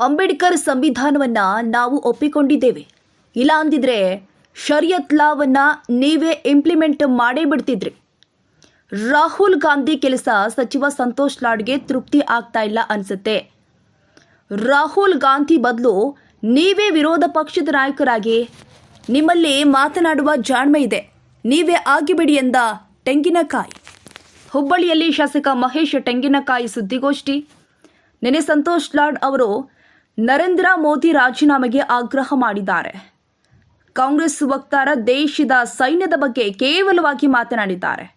ಅಂಬೇಡ್ಕರ್ ಸಂವಿಧಾನವನ್ನು ನಾವು ಒಪ್ಪಿಕೊಂಡಿದ್ದೇವೆ. ಇಲ್ಲ ಅಂದಿದ್ರೆ ಶರಿಯತ್ ಲಾವನ್ನು ನೀವೇ ಇಂಪ್ಲಿಮೆಂಟ್ ಮಾಡೇ ಬಿಡ್ತಿದ್ರಿ. ರಾಹುಲ್ ಗಾಂಧಿ ಕೆಲಸ ಸಚಿವ ಸಂತೋಷ್ ಲಾಡ್ಗೆ ತೃಪ್ತಿ ಆಗ್ತಾ ಇಲ್ಲ ಅನ್ಸುತ್ತೆ. ರಾಹುಲ್ ಗಾಂಧಿ ಬದಲು ನೀವೇ ವಿರೋಧ ಪಕ್ಷದ ನಾಯಕರಾಗಿ ನಿಮ್ಮಲ್ಲಿ ಮಾತನಾಡುವ ಜಾಣ್ಮೆ ಇದೆ. ನೀವೇ ಆಗಿಬಿಡಿ ಎಂದ ತೆಂಗಿನಕಾಯಿ. ಹುಬ್ಬಳ್ಳಿಯಲ್ಲಿ ಶಾಸಕ ಮಹೇಶ್ ತೆಂಗಿನಕಾಯಿ ಸುದ್ದಿಗೋಷ್ಠಿ. ನಿನ್ನೆ ಸಂತೋಷ್ ಲಾಡ್ ಅವರು ನರೇಂದ್ರ ಮೋದಿ ರಾಜೀನಾಮೆಗೆ ಆಗ್ರಹ ಮಾಡಿದ್ದಾರೆ. ಕಾಂಗ್ರೆಸ್ ವಕ್ತಾರ ದೇಶದ ಸೈನ್ಯದ ಬಗ್ಗೆ ಕೇವಲವಾಗಿ ಮಾತನಾಡಿದ್ದಾರೆ.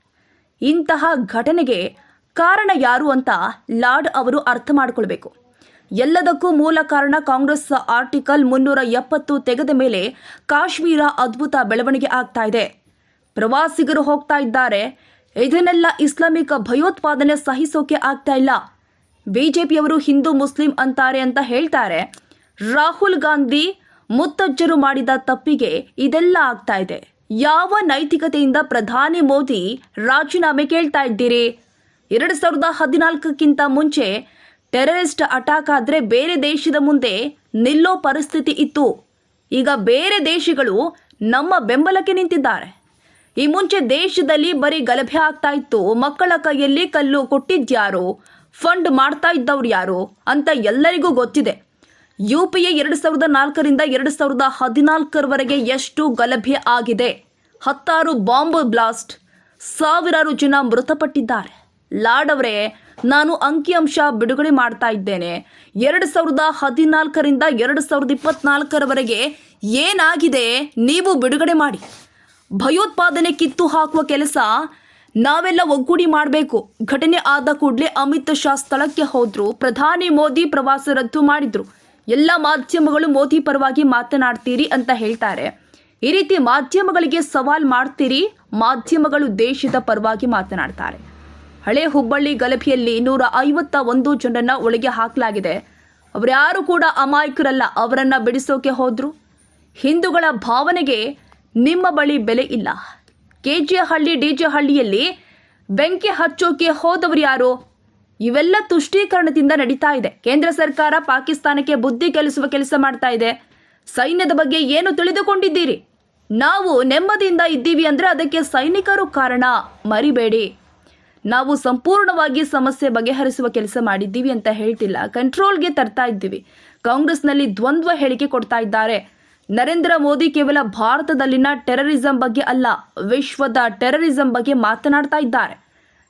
ಇಂತಹ ಘಟನೆಗೆ ಕಾರಣ ಯಾರು ಅಂತ ಲಾಡ್ ಅವರು ಅರ್ಥ ಮಾಡಿಕೊಳ್ಬೇಕು. ಎಲ್ಲದಕ್ಕೂ ಮೂಲ ಕಾರಣ ಕಾಂಗ್ರೆಸ್ ಆರ್ಟಿಕಲ್ ಮುನ್ನೂರ ಎಪ್ಪತ್ತು ತೆಗೆದ ಮೇಲೆ ಕಾಶ್ಮೀರ ಅದ್ಭುತ ಬೆಳವಣಿಗೆ ಆಗ್ತಾ ಇದೆ. ಪ್ರವಾಸಿಗರು ಹೋಗ್ತಾ ಇದ್ದಾರೆ. ಇದನ್ನೆಲ್ಲ ಇಸ್ಲಾಮಿಕ್ ಭಯೋತ್ಪಾದನೆ ಸಹಿಸೋಕೆ ಆಗ್ತಾ ಇಲ್ಲ. ಬಿಜೆಪಿಯವರು ಹಿಂದೂ ಮುಸ್ಲಿಂ ಅಂತಾರೆ ಅಂತ ಹೇಳ್ತಾರೆ. ರಾಹುಲ್ ಗಾಂಧಿ ಮುತ್ತಜ್ಜರು ಮಾಡಿದ ತಪ್ಪಿಗೆ ಇದೆಲ್ಲ ಆಗ್ತಾ ಇದೆ. ಯಾವ ನೈತಿಕತೆಯಿಂದ ಪ್ರಧಾನಿ ಮೋದಿ ರಾಜೀನಾಮೆ ಕೇಳ್ತಾ ಇದ್ದೀರಿ? ಎರಡು ಸಾವಿರದ ಹದಿನಾಲ್ಕಕ್ಕಿಂತ ಮುಂಚೆ ಟೆರರಿಸ್ಟ್ ಅಟ್ಯಾಕ್ ಆದ್ರೆ ಬೇರೆ ದೇಶದ ಮುಂದೆ ನಿಲ್ಲೋ ಪರಿಸ್ಥಿತಿ ಇತ್ತು. ಈಗ ಬೇರೆ ದೇಶಗಳು ನಮ್ಮ ಬೆಂಬಲಕ್ಕೆ ನಿಂತಿದ್ದಾರೆ. ಈ ಮುಂಚೆ ದೇಶದಲ್ಲಿ ಬರೀ ಗಲಭೆ ಆಗ್ತಾ ಇತ್ತು. ಮಕ್ಕಳ ಕೈಯಲ್ಲಿ ಕಲ್ಲು ಕೊಟ್ಟಿದ್ಯಾರು? ಫಂಡ್ ಮಾಡ್ತಾ ಇದ್ದವ್ರು ಯಾರು ಅಂತ ಎಲ್ಲರಿಗೂ ಗೊತ್ತಿದೆ. ಯು ಪಿ ಎ ಎರಡು ಸಾವಿರದ ನಾಲ್ಕರಿಂದ ಎರಡು ಸಾವಿರದ ಹದಿನಾಲ್ಕರವರೆಗೆ ಎಷ್ಟು ಗಲಭೆ ಆಗಿದೆ. ಹತ್ತಾರು ಬಾಂಬ್ ಬ್ಲಾಸ್ಟ್, ಸಾವಿರಾರು ಜನ ಮೃತಪಟ್ಟಿದ್ದಾರೆ. ಲಾಡ್ ಅವರೇ, ನಾನು ಅಂಕಿಅಂಶ ಬಿಡುಗಡೆ ಮಾಡ್ತಾ ಇದ್ದೇನೆ. ಎರಡು ಸಾವಿರದ ಹದಿನಾಲ್ಕರಿಂದ ಎರಡು ಸಾವಿರದ ಇಪ್ಪತ್ನಾಲ್ಕರವರೆಗೆ ಏನಾಗಿದೆ ನೀವು ಬಿಡುಗಡೆ ಮಾಡಿ. ಭಯೋತ್ಪಾದನೆ ಕಿತ್ತು ಹಾಕುವ ಕೆಲಸ ನಾವೆಲ್ಲ ಒಗ್ಗೂಡಿ ಮಾಡಬೇಕು. ಘಟನೆ ಆದ ಕೂಡಲೇ ಅಮಿತ್ ಶಾ ಸ್ಥಳಕ್ಕೆ ಹೋದ್ರು. ಪ್ರಧಾನಿ ಮೋದಿ ಪ್ರವಾಸ ರದ್ದು ಮಾಡಿದ್ರು. ಎಲ್ಲ ಮಾಧ್ಯಮಗಳು ಮೋದಿ ಪರವಾಗಿ ಮಾತನಾಡ್ತೀರಿ ಅಂತ ಹೇಳ್ತಾರೆ. ಈ ರೀತಿ ಮಾಧ್ಯಮಗಳಿಗೆ ಸವಾಲ್ ಮಾಡ್ತೀರಿ, ಮಾಧ್ಯಮಗಳು ದೇಶದ ಪರವಾಗಿ ಮಾತನಾಡ್ತಾರೆ. ಹಳೆ ಹುಬ್ಬಳ್ಳಿ ಗಲಭೆಯಲ್ಲಿ ನೂರ ಐವತ್ತ ಒಂದು ಜನರನ್ನ ಒಳಗೆ ಹಾಕಲಾಗಿದೆ. ಅವರ್ಯಾರು ಕೂಡ ಅಮಾಯಕರಲ್ಲ, ಅವರನ್ನ ಬಿಡಿಸೋಕೆ ಹೋದ್ರು. ಹಿಂದೂಗಳ ಭಾವನೆಗೆ ನಿಮ್ಮ ಬಳಿ ಬೆಲೆ ಇಲ್ಲ. ಕೆಜೆ ಹಳ್ಳಿ ಡಿಜೆ ಹಳ್ಳಿಯಲ್ಲಿ ಬೆಂಕಿ ಹಚ್ಚೋಕೆ ಹೋದವರು ಯಾರು? ಇವೆಲ್ಲ ತುಷ್ಟೀಕರಣದಿಂದ ನಡೀತಾ ಇದೆ. ಕೇಂದ್ರ ಸರ್ಕಾರ ಪಾಕಿಸ್ತಾನಕ್ಕೆ ಬುದ್ಧಿ ಕಲಿಸುವ ಕೆಲಸ ಮಾಡ್ತಾ ಇದೆ. ಸೈನ್ಯದ ಬಗ್ಗೆ ಏನು ತಿಳಿದುಕೊಂಡಿದ್ದೀರಿ? ನಾವು ನೆಮ್ಮದಿಯಿಂದ ಇದ್ದೀವಿ ಅಂದ್ರೆ ಅದಕ್ಕೆ ಸೈನಿಕರು ಕಾರಣ. ಮರಿಬೇಡಿ. ನಾವು ಸಂಪೂರ್ಣವಾಗಿ ಸಮಸ್ಯೆ ಬಗೆಹರಿಸುವ ಕೆಲಸ ಮಾಡಿದ್ದೀವಿ ಅಂತ ಹೇಳ್ತಿಲ್ಲ. ಕಂಟ್ರೋಲ್ಗೆ ತರ್ತಾ ಇದ್ದೀವಿ. ಕಾಂಗ್ರೆಸ್ನಲ್ಲಿ ದ್ವಂದ್ವ ಹೇಳಿಕೆ ಕೊಡ್ತಾ ಇದ್ದಾರೆ. ನರೇಂದ್ರ ಮೋದಿ ಕೇವಲ ಭಾರತದಲ್ಲಿನ ಟೆರರಿಸಂ ಬಗ್ಗೆ ಅಲ್ಲ, ವಿಶ್ವದ ಟೆರರಿಸಂ ಬಗ್ಗೆ ಮಾತನಾಡ್ತಾ ಇದ್ದಾರೆ.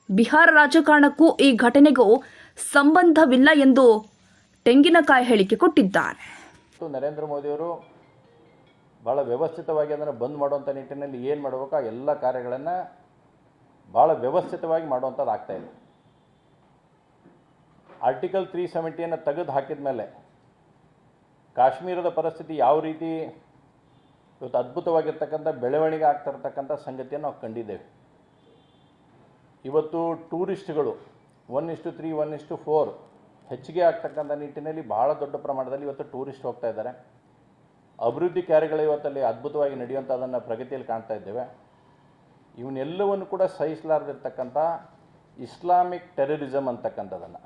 ಬಿಹಾರ ರಾಜಕಾರಣಕ್ಕೂ ಈ ಘಟನೆಗೂ ಸಂಬಂಧವಿಲ್ಲ ಎಂದು ತೆಂಗಿನಕಾಯಿ ಹೇಳಿಕೆ ಕೊಟ್ಟಿದ್ದಾರೆ. ನರೇಂದ್ರ ಮೋದಿಯವರು ಭಾಳ ವ್ಯವಸ್ಥಿತವಾಗಿ ಅದನ್ನು ಬಂದ್ ಮಾಡುವಂಥ ನಿಟ್ಟಿನಲ್ಲಿ ಏನು ಮಾಡಬೇಕು, ಆ ಎಲ್ಲ ಕಾರ್ಯಗಳನ್ನು ಭಾಳ ವ್ಯವಸ್ಥಿತವಾಗಿ ಮಾಡುವಂಥದ್ದು ಆಗ್ತಾಯಿದೆ ಆರ್ಟಿಕಲ್ ತ್ರೀ ಸೆವೆಂಟಿಯನ್ನು ತೆಗೆದು ಹಾಕಿದ ಮೇಲೆ ಕಾಶ್ಮೀರದ ಪರಿಸ್ಥಿತಿ ಯಾವ ರೀತಿ ಇವತ್ತು ಅದ್ಭುತವಾಗಿರ್ತಕ್ಕಂಥ ಬೆಳವಣಿಗೆ ಆಗ್ತಾ ಇರ್ತಕ್ಕಂಥ ಸಂಗತಿಯನ್ನು ನಾವು ಕಂಡಿದ್ದೇವೆ. ಇವತ್ತು ಟೂರಿಸ್ಟ್ಗಳು ಒನ್ ಇಷ್ಟು ತ್ರೀ, ಒನ್ ಇಷ್ಟು ಫೋರ್ ಹೆಚ್ಚಿಗೆ ಆಗ್ತಕ್ಕಂಥ ನಿಟ್ಟಿನಲ್ಲಿ ಭಾಳ ದೊಡ್ಡ ಪ್ರಮಾಣದಲ್ಲಿ ಇವತ್ತು ಟೂರಿಸ್ಟ್ ಹೋಗ್ತಾ ಇದ್ದಾರೆ. ಅಭಿವೃದ್ಧಿ ಕಾರ್ಯಗಳು ಇವತ್ತಲ್ಲಿ ಅದ್ಭುತವಾಗಿ ನಡೆಯುವಂಥದ್ದನ್ನು ಪ್ರಗತಿಯಲ್ಲಿ ಕಾಣ್ತಾ ಇದ್ದೇವೆ. ಇವನ್ನೆಲ್ಲವನ್ನು ಕೂಡ ಸಹಿಸಲಾರ್ದಿರ್ತಕ್ಕಂಥ ಇಸ್ಲಾಮಿಕ್ ಟೆರರಿಸಮ್ ಅಂತಕ್ಕಂಥದ್ದನ್ನು.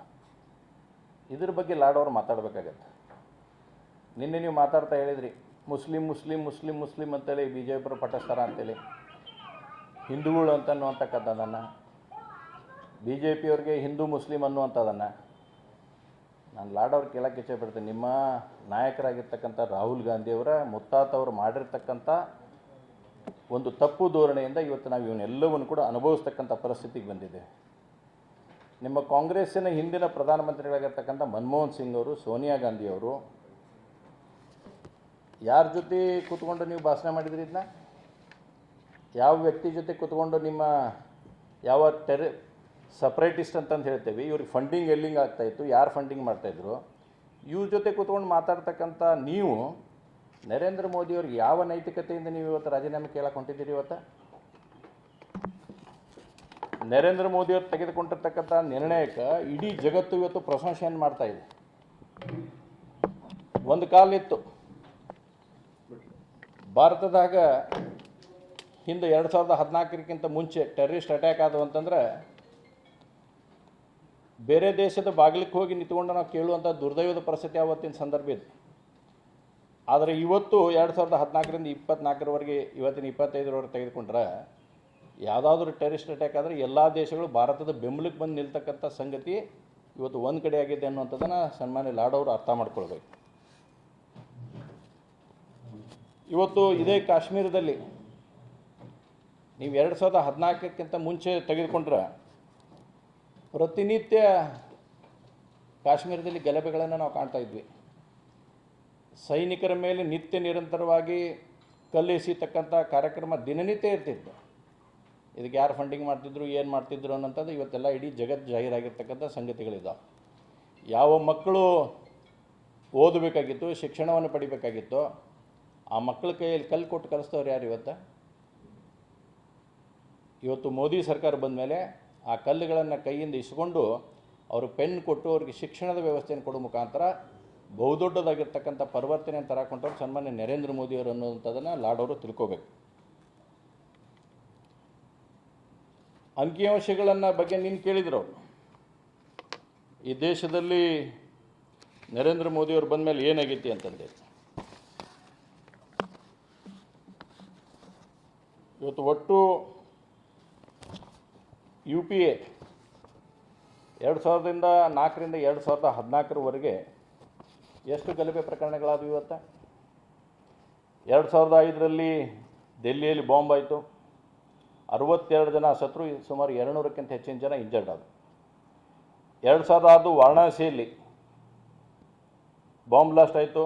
ಇದ್ರ ಬಗ್ಗೆ ಲಾಡೋರು ಮಾತಾಡಬೇಕಾಗತ್ತೆ. ನಿನ್ನೆ ನೀವು ಮಾತಾಡ್ತಾ ಹೇಳಿದ್ರಿ, ಮುಸ್ಲಿಂ ಮುಸ್ಲಿಂ ಮುಸ್ಲಿಂ ಮುಸ್ಲಿಂ ಅಂತೇಳಿ ಬಿ ಜೆ ಪಿರು ಪಟಸ್ತಾರ ಅಂತೇಳಿ. ಹಿಂದೂಗಳು ಅಂತ ಅನ್ನುವಂಥಕ್ಕಂಥದ್ದನ್ನು ಬಿ ಜೆ ಪಿಯವ್ರಿಗೆ ಹಿಂದೂ, ಮುಸ್ಲಿಂ ಅನ್ನುವಂಥದ್ದನ್ನು ನಾನು ಲಾಡವ್ರು ಕೇಳಕ್ಕೆ ಇಚ್ಛೆಪಡ್ತೀನಿ ನಿಮ್ಮ ನಾಯಕರಾಗಿರ್ತಕ್ಕಂಥ ರಾಹುಲ್ ಗಾಂಧಿಯವರ ಮುತ್ತಾತವರು ಮಾಡಿರ್ತಕ್ಕಂಥ ಒಂದು ತಪ್ಪು ಧೋರಣೆಯಿಂದ ಇವತ್ತು ನಾವು ಇವನ್ನೆಲ್ಲವನ್ನು ಕೂಡ ಅನುಭವಿಸ್ತಕ್ಕಂಥ ಪರಿಸ್ಥಿತಿಗೆ ಬಂದಿದೆ. ನಿಮ್ಮ ಕಾಂಗ್ರೆಸ್ಸಿನ ಹಿಂದಿನ ಪ್ರಧಾನಮಂತ್ರಿಗಳಾಗಿರ್ತಕ್ಕಂಥ ಮನಮೋಹನ್ ಸಿಂಗ್ ಅವರು, ಸೋನಿಯಾ ಗಾಂಧಿಯವರು ಯಾರ ಜೊತೆ ಕೂತ್ಕೊಂಡು ನೀವು ಭಾಷಣ ಮಾಡಿದ್ರಿ ಇದನ್ನ ಯಾವ ವ್ಯಕ್ತಿ ಜೊತೆ ಕೂತ್ಕೊಂಡು ನಿಮ್ಮ ಯಾವ ಟೆರ, ಸಪ್ರೇಟಿಸ್ಟ್ ಅಂತಂದು ಹೇಳ್ತೇವೆ, ಇವ್ರಿಗೆ ಫಂಡಿಂಗ್ ಎಲ್ಲಿಂಗ್ ಆಗ್ತಾಯಿತ್ತು ಯಾರು ಫಂಡಿಂಗ್ ಮಾಡ್ತಾಯಿದ್ರು ಇವ್ರ ಜೊತೆ ಕೂತ್ಕೊಂಡು ಮಾತಾಡ್ತಕ್ಕಂಥ ನೀವು ನರೇಂದ್ರ ಮೋದಿಯವ್ರಿಗೆ ಯಾವ ನೈತಿಕತೆಯಿಂದ ನೀವು ಇವತ್ತು ರಾಜೀನಾಮೆ ಕೇಳಕ್ಕೆ ಹೊಂಟಿದ್ದೀರಿ ಇವತ್ತು? ನರೇಂದ್ರ ಮೋದಿಯವ್ರು ತೆಗೆದುಕೊಂಡಿರ್ತಕ್ಕಂಥ ನಿರ್ಣಯಕ್ಕೆ ಇಡೀ ಜಗತ್ತು ಇವತ್ತು ಪ್ರಶಂಸೆಯನ್ನು ಮಾಡ್ತಾ ಇದೆ. ಒಂದು ಕಾಲಿತ್ತು ಭಾರತದಾಗ ಹಿಂದೆ ಎರಡು ಸಾವಿರದ ಹದಿನಾಲ್ಕರಿಗಿಂತ ಮುಂಚೆ ಟೆರರಿಸ್ಟ್ ಅಟ್ಯಾಕ್ ಆದವು ಅಂತಂದ್ರೆ ಬೇರೆ ದೇಶದ ಬಾಗಿಲಿಗೆ ಹೋಗಿ ನಿಂತ್ಕೊಂಡು ನಾವು ಕೇಳುವಂಥ ದುರ್ದೈವದ ಪರಿಸ್ಥಿತಿ ಆವತ್ತಿನ ಸಂದರ್ಭ ಇದೆ. ಆದರೆ ಇವತ್ತು ಎರಡು ಸಾವಿರದ ಹದಿನಾಲ್ಕರಿಂದ ಇಪ್ಪತ್ನಾಲ್ಕರವರೆಗೆ, ಇವತ್ತಿನ ಇಪ್ಪತ್ತೈದರವರೆಗೆ ತೆಗೆದುಕೊಂಡ್ರೆ ಯಾವುದಾದ್ರೂ ಟೆರಿಸ್ಟ್ ಅಟ್ಯಾಕ್ ಆದರೆ ಎಲ್ಲ ದೇಶಗಳು ಭಾರತದ ಬೆಂಬಲಕ್ಕೆ ಬಂದು ನಿಲ್ತಕ್ಕಂಥ ಸಂಗತಿ ಇವತ್ತು ಒಂದು ಕಡೆ ಆಗಿದೆ ಅನ್ನುವಂಥದ್ದನ್ನು ಸನ್ಮಾನ್ಯ ಲಾಡವರು ಅರ್ಥ ಮಾಡ್ಕೊಳ್ಬೇಕು. ಇವತ್ತು ಇದೇ ಕಾಶ್ಮೀರದಲ್ಲಿ ನೀವು ಎರಡು ಸಾವಿರದ ಹದಿನಾಲ್ಕಕ್ಕಿಂತ ಮುಂಚೆ ತೆಗೆದುಕೊಂಡ್ರೆ ಪ್ರತಿನಿತ್ಯ ಕಾಶ್ಮೀರದಲ್ಲಿ ಗಲಭೆಗಳನ್ನು ನಾವು ಕಾಣ್ತಾ ಇದ್ವಿ. ಸೈನಿಕರ ಮೇಲೆ ನಿತ್ಯ ನಿರಂತರವಾಗಿ ಕಲ್ಲೆಸೀತಕ್ಕಂಥ ಕಾರ್ಯಕ್ರಮ ದಿನನಿತ್ಯ ಇರ್ತಿತ್ತು. ಇದಕ್ಕೆ ಯಾರು ಫಂಡಿಂಗ್ ಮಾಡ್ತಿದ್ರು, ಏನು ಮಾಡ್ತಿದ್ರು ಅನ್ನೋಂಥದ್ದು ಇವತ್ತೆಲ್ಲ ಇಡೀ ಜಗತ್ತು ಜಾಹೀರಾಗಿರ್ತಕ್ಕಂಥ ಸಂಗತಿಗಳಿದ್ದಾವೆ ಯಾವ ಮಕ್ಕಳು ಓದಬೇಕಾಗಿತ್ತು, ಶಿಕ್ಷಣವನ್ನು ಪಡಿಬೇಕಾಗಿತ್ತು ಆ ಮಕ್ಕಳ ಕೈಯಲ್ಲಿ ಕಲ್ಲು ಕೊಟ್ಟು ಕಲಿಸ್ತವ್ರು ಯಾರು ಇವತ್ತು? ಇವತ್ತು ಮೋದಿ ಸರ್ಕಾರ ಬಂದ ಮೇಲೆ ಆ ಕಲ್ಲುಗಳನ್ನು ಕೈಯಿಂದ ಇಸ್ಕೊಂಡು ಅವರು ಪೆನ್ ಕೊಟ್ಟು ಅವ್ರಿಗೆ ಶಿಕ್ಷಣದ ವ್ಯವಸ್ಥೆಯನ್ನು ಕೊಡೋ ಮುಖಾಂತರ ಬಹುದೊಡ್ಡದಾಗಿರ್ತಕ್ಕಂಥ ಪರಿವರ್ತನೆ ತರಕೊಂಡವ್ರು ಸನ್ಮಾನ್ಯ ನರೇಂದ್ರ ಮೋದಿಯವರು ಅನ್ನೋವಂಥದ್ದನ್ನು ಲಾಡೋರು ತಿಳ್ಕೋಬೇಕು. ಅಂಕಿಅಂಶಗಳನ್ನು ಬಗ್ಗೆ ನೀನು ಕೇಳಿದ್ರು. ಅವರು ಈ ದೇಶದಲ್ಲಿ ನರೇಂದ್ರ ಮೋದಿಯವರು ಬಂದ ಮೇಲೆ ಏನಾಗೈತಿ ಅಂತಂದೆ ಇವತ್ತು ಒಟ್ಟು ಯು ಪಿ ಎ ಎರಡು ಸಾವಿರದಿಂದ ನಾಲ್ಕರಿಂದ ಎರಡು ಸಾವಿರದ ಹದಿನಾಲ್ಕರವರೆಗೆ ಎಷ್ಟು ಗಲಭೆ ಪ್ರಕರಣಗಳಾದವು ಇವತ್ತು? ಎರಡು ಸಾವಿರದ ಐದರಲ್ಲಿ ಡೆಲ್ಲಿಯಲ್ಲಿ ಬಾಂಬ್ ಆಯಿತು. ಅರವತ್ತೆರಡು ಜನ ಸತ್ರು ಸುಮಾರು ಎರಡುನೂರಕ್ಕಿಂತ ಹೆಚ್ಚಿನ ಜನ ಇಂಜರ್ಡ್ ಆದರು ಎರಡು ಸಾವಿರದ ಆರು ವಾರಣಾಸಿಯಲ್ಲಿ ಬಾಂಬ್ ಬ್ಲಾಸ್ಟ್ ಆಯಿತು.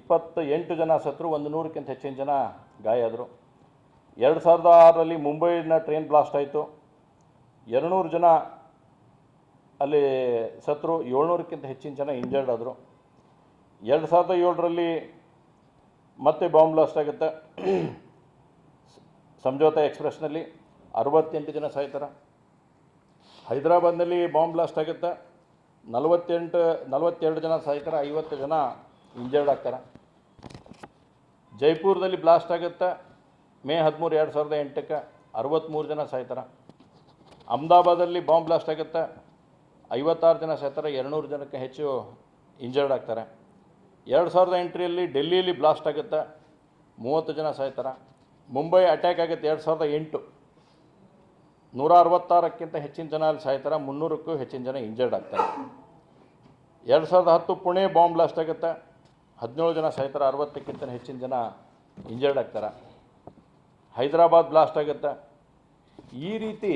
ಇಪ್ಪತ್ತ ಎಂಟು ಜನ ಸತ್ರು ಒಂದು ನೂರಕ್ಕಿಂತ ಹೆಚ್ಚಿನ ಜನ ಗಾಯ ಆದರು ಎರಡು ಸಾವಿರದ ಆರರಲ್ಲಿ ಮುಂಬೈನ ಟ್ರೈನ್ ಬ್ಲಾಸ್ಟ್ ಆಯಿತು. ಎರಡುನೂರು ಜನ ಅಲ್ಲಿ ಸತ್ರು, ಏಳ್ನೂರಕ್ಕಿಂತ ಹೆಚ್ಚಿನ ಜನ ಇಂಜರ್ಡ್ ಆದರು. ಎರಡು ಸಾವಿರದ ಏಳರಲ್ಲಿ ಮತ್ತೆ ಬಾಂಬ್ ಬ್ಲಾಸ್ಟ್ ಆಗುತ್ತೆ. ಸಂಜೋತಾ ಎಕ್ಸ್ಪ್ರೆಸ್ನಲ್ಲಿ ಅರವತ್ತೆಂಟು ಜನ ಸಾಯ್ತಾರೆ. ಹೈದರಾಬಾದ್ನಲ್ಲಿ ಬಾಂಬ್ ಬ್ಲಾಸ್ಟ್ ಆಗುತ್ತೆ. ನಲವತ್ತೆಂಟು, ನಲವತ್ತೆರಡು ಜನ ಸಾಯ್ತಾರೆ, ಐವತ್ತು ಜನ ಇಂಜರ್ಡ್ ಆಗ್ತಾರೆ. ಜೈಪುರದಲ್ಲಿ ಬ್ಲಾಸ್ಟ್ ಆಗುತ್ತೆ. ಮೇ ಹದಿಮೂರು ಎರಡು ಸಾವಿರದ ಎಂಟಕ್ಕೆ ಅರವತ್ತ್ಮೂರು ಜನ ಸಾಯ್ತಾರೆ. ಅಹಮದಾಬಾದಲ್ಲಿ ಬಾಂಬ್ ಬ್ಲಾಸ್ಟ್ ಆಗುತ್ತೆ. ಐವತ್ತಾರು ಜನ ಸಾಯ್ತಾರೆ. ಎರಡುನೂರು ಜನಕ್ಕೆ ಹೆಚ್ಚು ಇಂಜರ್ಡ್ ಆಗ್ತಾರೆ. ಎರಡು ಸಾವಿರದ ಎಂಟರಲ್ಲಿ ಡೆಲ್ಲಿಯಲ್ಲಿ ಬ್ಲಾಸ್ಟ್ ಆಗುತ್ತೆ. ಮೂವತ್ತು ಜನ ಸಾಯ್ತಾರೆ. ಮುಂಬೈ ಅಟ್ಯಾಕ್ ಆಗುತ್ತೆ ಎರಡು ಸಾವಿರದ ಎಂಟು. ನೂರ ಅರವತ್ತಾರಕ್ಕಿಂತ ಹೆಚ್ಚಿನ ಜನ ಅಲ್ಲಿ ಸಾಯ್ತಾರೆ. ಮುನ್ನೂರಕ್ಕೂ ಹೆಚ್ಚಿನ ಜನ ಇಂಜರ್ಡ್ ಆಗ್ತಾರೆ. ಎರಡು ಸಾವಿರದ ಹತ್ತು ಪುಣೆ ಬಾಂಬ್ ಬ್ಲಾಸ್ಟ್ ಆಗುತ್ತೆ. ಹದಿನೇಳು ಜನ ಸಾಯ್ತಾರೆ. ಅರವತ್ತಕ್ಕಿಂತ ಹೆಚ್ಚಿನ ಜನ ಇಂಜರ್ಡ್ ಆಗ್ತಾರೆ. ಹೈದರಾಬಾದ್ ಬ್ಲಾಸ್ಟ್ ಆಗುತ್ತೆ. ಈ ರೀತಿ